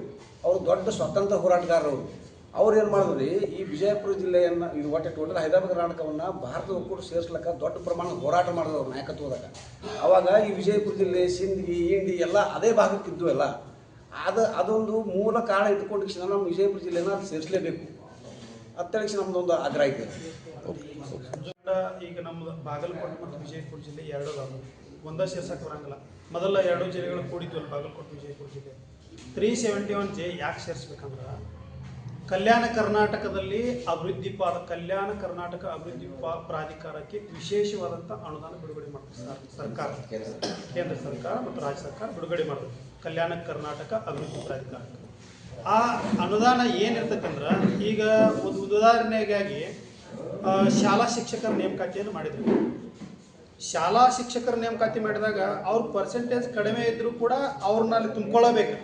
ಅವರು ದೊಡ್ಡ ಸ್ವತಂತ್ರ ಹೋರಾಟಗಾರರು. ಅವರು ಅವ್ರು ಏನು ಮಾಡಿದ್ರು ರೀ ಈ ವಿಜಯಪುರ ಜಿಲ್ಲೆಯನ್ನು, ಇದು ಒಟ್ಟೆ ಟೋಟಲ್ ಹೈದರಾಬಾದ್ ಕರ್ನಾಟಕವನ್ನು ಭಾರತ ಒಕ್ಕೂಟ ಸೇರಿಸ್ಲಕ್ಕ ದೊಡ್ಡ ಪ್ರಮಾಣದ ಹೋರಾಟ ಮಾಡಿದ್ರು ಅವ್ರು ನಾಯಕತ್ವದಾಗ. ಅವಾಗ ಈ ವಿಜಯಪುರ ಜಿಲ್ಲೆ ಸಿಂಧಿ ಇಂಡಿ ಎಲ್ಲ ಅದೇ ಭಾಗಕ್ಕೆ ಇದ್ದು ಎಲ್ಲ ಅದು, ಅದೊಂದು ಮೂಲ ಕಾರಣ ಇಟ್ಕೊಂಡು ಕ್ಷಣ ನಮ್ಮ ವಿಜಯಪುರ ಜಿಲ್ಲೆನ ಅದು ಸೇರಿಸಲೇಬೇಕು. ಅಂತೇಳಿ ನಮ್ಮದೊಂದು ಆಗ್ರಹ ಐತೆ. ಈಗ ನಮ್ಮ ಬಾಗಲಕೋಟೆ ಮತ್ತು ವಿಜಯಪುರ ಜಿಲ್ಲೆ ಎರಡು ಒಂದೇ ಸೇರ್ಸಕ್ಕೆ ಬರಂಗಿಲ್ಲ. ಮೊದಲ ಎರಡು ಜಿಲ್ಲೆಗಳು ಕೂಡಿದ್ವಲ್ಲ ಬಾಗಲಕೋಟೆ, ವಿಜಯಪುರ ಜಿಲ್ಲೆ. ತ್ರೀ ಸೆವೆಂಟಿ ಒನ್ ಜೆ ಯಾಕೆ ಸೇರಿಸ್ಬೇಕಂದ್ರೆ ಕಲ್ಯಾಣ ಕರ್ನಾಟಕದಲ್ಲಿ ಅಭಿವೃದ್ಧಿ ಪಾದ, ಕಲ್ಯಾಣ ಕರ್ನಾಟಕ ಅಭಿವೃದ್ಧಿ ಪ್ರಾಧಿಕಾರಕ್ಕೆ ವಿಶೇಷವಾದಂಥ ಅನುದಾನ ಬಿಡುಗಡೆ ಮಾಡ್ತದೆ ಸರ್, ಸರ್ಕಾರ. ಕೇಂದ್ರ ಸರ್ಕಾರ ಮತ್ತು ರಾಜ್ಯ ಸರ್ಕಾರ ಬಿಡುಗಡೆ ಮಾಡ್ತದೆ. ಕಲ್ಯಾಣ ಕರ್ನಾಟಕ ಅಭಿವೃದ್ಧಿ ಪ್ರಾಧಿಕಾರಕ್ಕೆ. ಆ ಅನುದಾನ ಏನಿರ್ತಕ್ಕಂದ್ರೆ ಈಗ ಒಂದು ಉದಾಹರಣೆಗಾಗಿ ಶಾಲಾ ಶಿಕ್ಷಕರ ನೇಮಕಾತಿಯನ್ನು ಮಾಡಿದ್ರು. ಶಾಲಾ ಶಿಕ್ಷಕರ ನೇಮಕಾತಿ ಮಾಡಿದಾಗ ಅವ್ರ ಪರ್ಸೆಂಟೇಜ್ ಕಡಿಮೆ ಇದ್ದರೂ ಕೂಡ ಅವ್ರನ್ನ ಅಲ್ಲಿ ತುಂಬ್ಕೊಳ್ಳಬೇಕು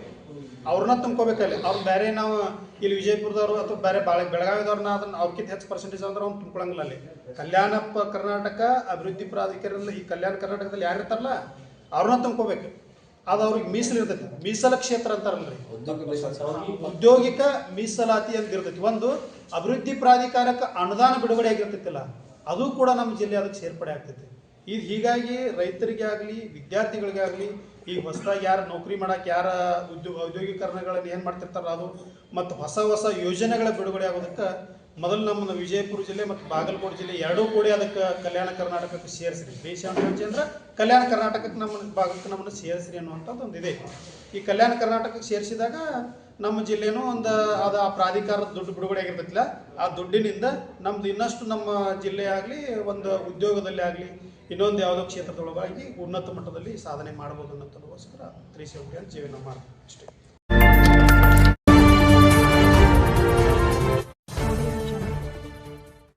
ಅವ್ರನ್ನ ತುಂಬ್ಕೋಬೇಕಲ್ಲಿ. ಅವ್ರು ಬೇರೆ ನಾವು ಇಲ್ಲಿ ವಿಜಯಪುರದವ್ರು ಅಥವಾ ಬೇರೆ ಬಾಳೆ, ಬೆಳಗಾವಿದವ್ರನ್ನ ಅದನ್ನ ಅವ್ರಕ್ಕಿಂತ ಹೆಚ್ಚು ಪರ್ಸೆಂಟೇಜ್ ಅಂದ್ರೆ ಅವ್ನು ತುಂಬ್ಕೊಳಂಗಿಲ್ಲ ಅಲ್ಲಿ. ಕಲ್ಯಾಣ ಕರ್ನಾಟಕ ಅಭಿವೃದ್ಧಿ ಪ್ರಾಧಿಕಾರದಲ್ಲಿ, ಈ ಕಲ್ಯಾಣ ಕರ್ನಾಟಕದಲ್ಲಿ ಯಾರು ಇರ್ತಾರಲ್ಲ, ಅವ್ರನ್ನ ತುಂಬ್ಕೋಬೇಕು. ಅದು ಅವ್ರಿಗೆ ಮೀಸಲು ಇರ್ತೈತಿ ಮೀಸಲ ಕ್ಷೇತ್ರ ಅಂತಾರಲ್ರಿ. ಉದ್ಯೋಗಿಕ ಮೀಸಲಾತಿ ಅಂತ ಇರ್ತೈತಿ. ಒಂದು ಅಭಿವೃದ್ಧಿ ಪ್ರಾಧಿಕಾರಕ್ಕೆ ಅನುದಾನ ಬಿಡುಗಡೆ ಆಗಿರ್ತೈತಿಲ್ಲ. ಅದು ಕೂಡ ನಮ್ಮ ಜಿಲ್ಲೆ ಅದಕ್ಕೆ ಸೇರ್ಪಡೆ ಆಗ್ತೈತಿ. ಇದು ಹೀಗಾಗಿ ರೈತರಿಗೆ ಆಗಲಿ ವಿದ್ಯಾರ್ಥಿಗಳಿಗೆ ಆಗಲಿ ಈಗ ಹೊಸದಾಗಿ ಯಾರು ನೌಕರಿ ಮಾಡಕ್ಕೆ ಯಾರ ಉದ್ಯೋಗ ಔದ್ಯೋಗೀಕರಣಗಳನ್ನು ಏನು ಮಾಡ್ತಿರ್ತಾರೋ ಅದು, ಮತ್ತು ಹೊಸ ಹೊಸ ಯೋಜನೆಗಳ ಬಿಡುಗಡೆ ಆಗೋದಕ್ಕೆ ಮೊದಲು ನಮ್ಮ ವಿಜಯಪುರ ಜಿಲ್ಲೆ ಮತ್ತು ಬಾಗಲಕೋಟೆ ಜಿಲ್ಲೆ ಎರಡೂ ಕೂಡಿ ಅದಕ್ಕೆ ಕಲ್ಯಾಣ ಕರ್ನಾಟಕಕ್ಕೆ ಸೇರಿಸ್ರಿ ರಾಜ್ಯ ಅಂದ್ರೆ ಕಲ್ಯಾಣ ಕರ್ನಾಟಕಕ್ಕೆ ನಮ್ಮ ಭಾಗಕ್ಕೆ ನಮ್ಮನ್ನು ಸೇರಿಸ್ರಿ ಅನ್ನುವಂಥದ್ದು ಒಂದು ಇದೆ. ಈ ಕಲ್ಯಾಣ ಕರ್ನಾಟಕಕ್ಕೆ ಸೇರಿಸಿದಾಗ ನಮ್ಮ ಜಿಲ್ಲೆನೂ ಒಂದು ಅದು ಆ ಪ್ರಾಧಿಕಾರದ ದುಡ್ಡು ಬಿಡುಗಡೆ ಆಗಿರ್ತೈತಿಲ್ಲ ಆ ದುಡ್ಡಿನಿಂದ ನಮ್ದು ಇನ್ನಷ್ಟು ನಮ್ಮ ಜಿಲ್ಲೆ ಆಗಲಿ ಒಂದು ಉದ್ಯೋಗದಲ್ಲಿ ಆಗಲಿ ಇನ್ನೊಂದು ಯಾವುದೋ ಕ್ಷೇತ್ರದೊಳಗಾಗಿ ಉನ್ನತ ಮಟ್ಟದಲ್ಲಿ ಸಾಧನೆ ಮಾಡ್ಬೋದು ಅನ್ನೋದಕ್ಕೋಸ್ಕರ ತ್ರೀ ಸೆವೆಂಟಿ ಜೀವನ ಅಷ್ಟೇ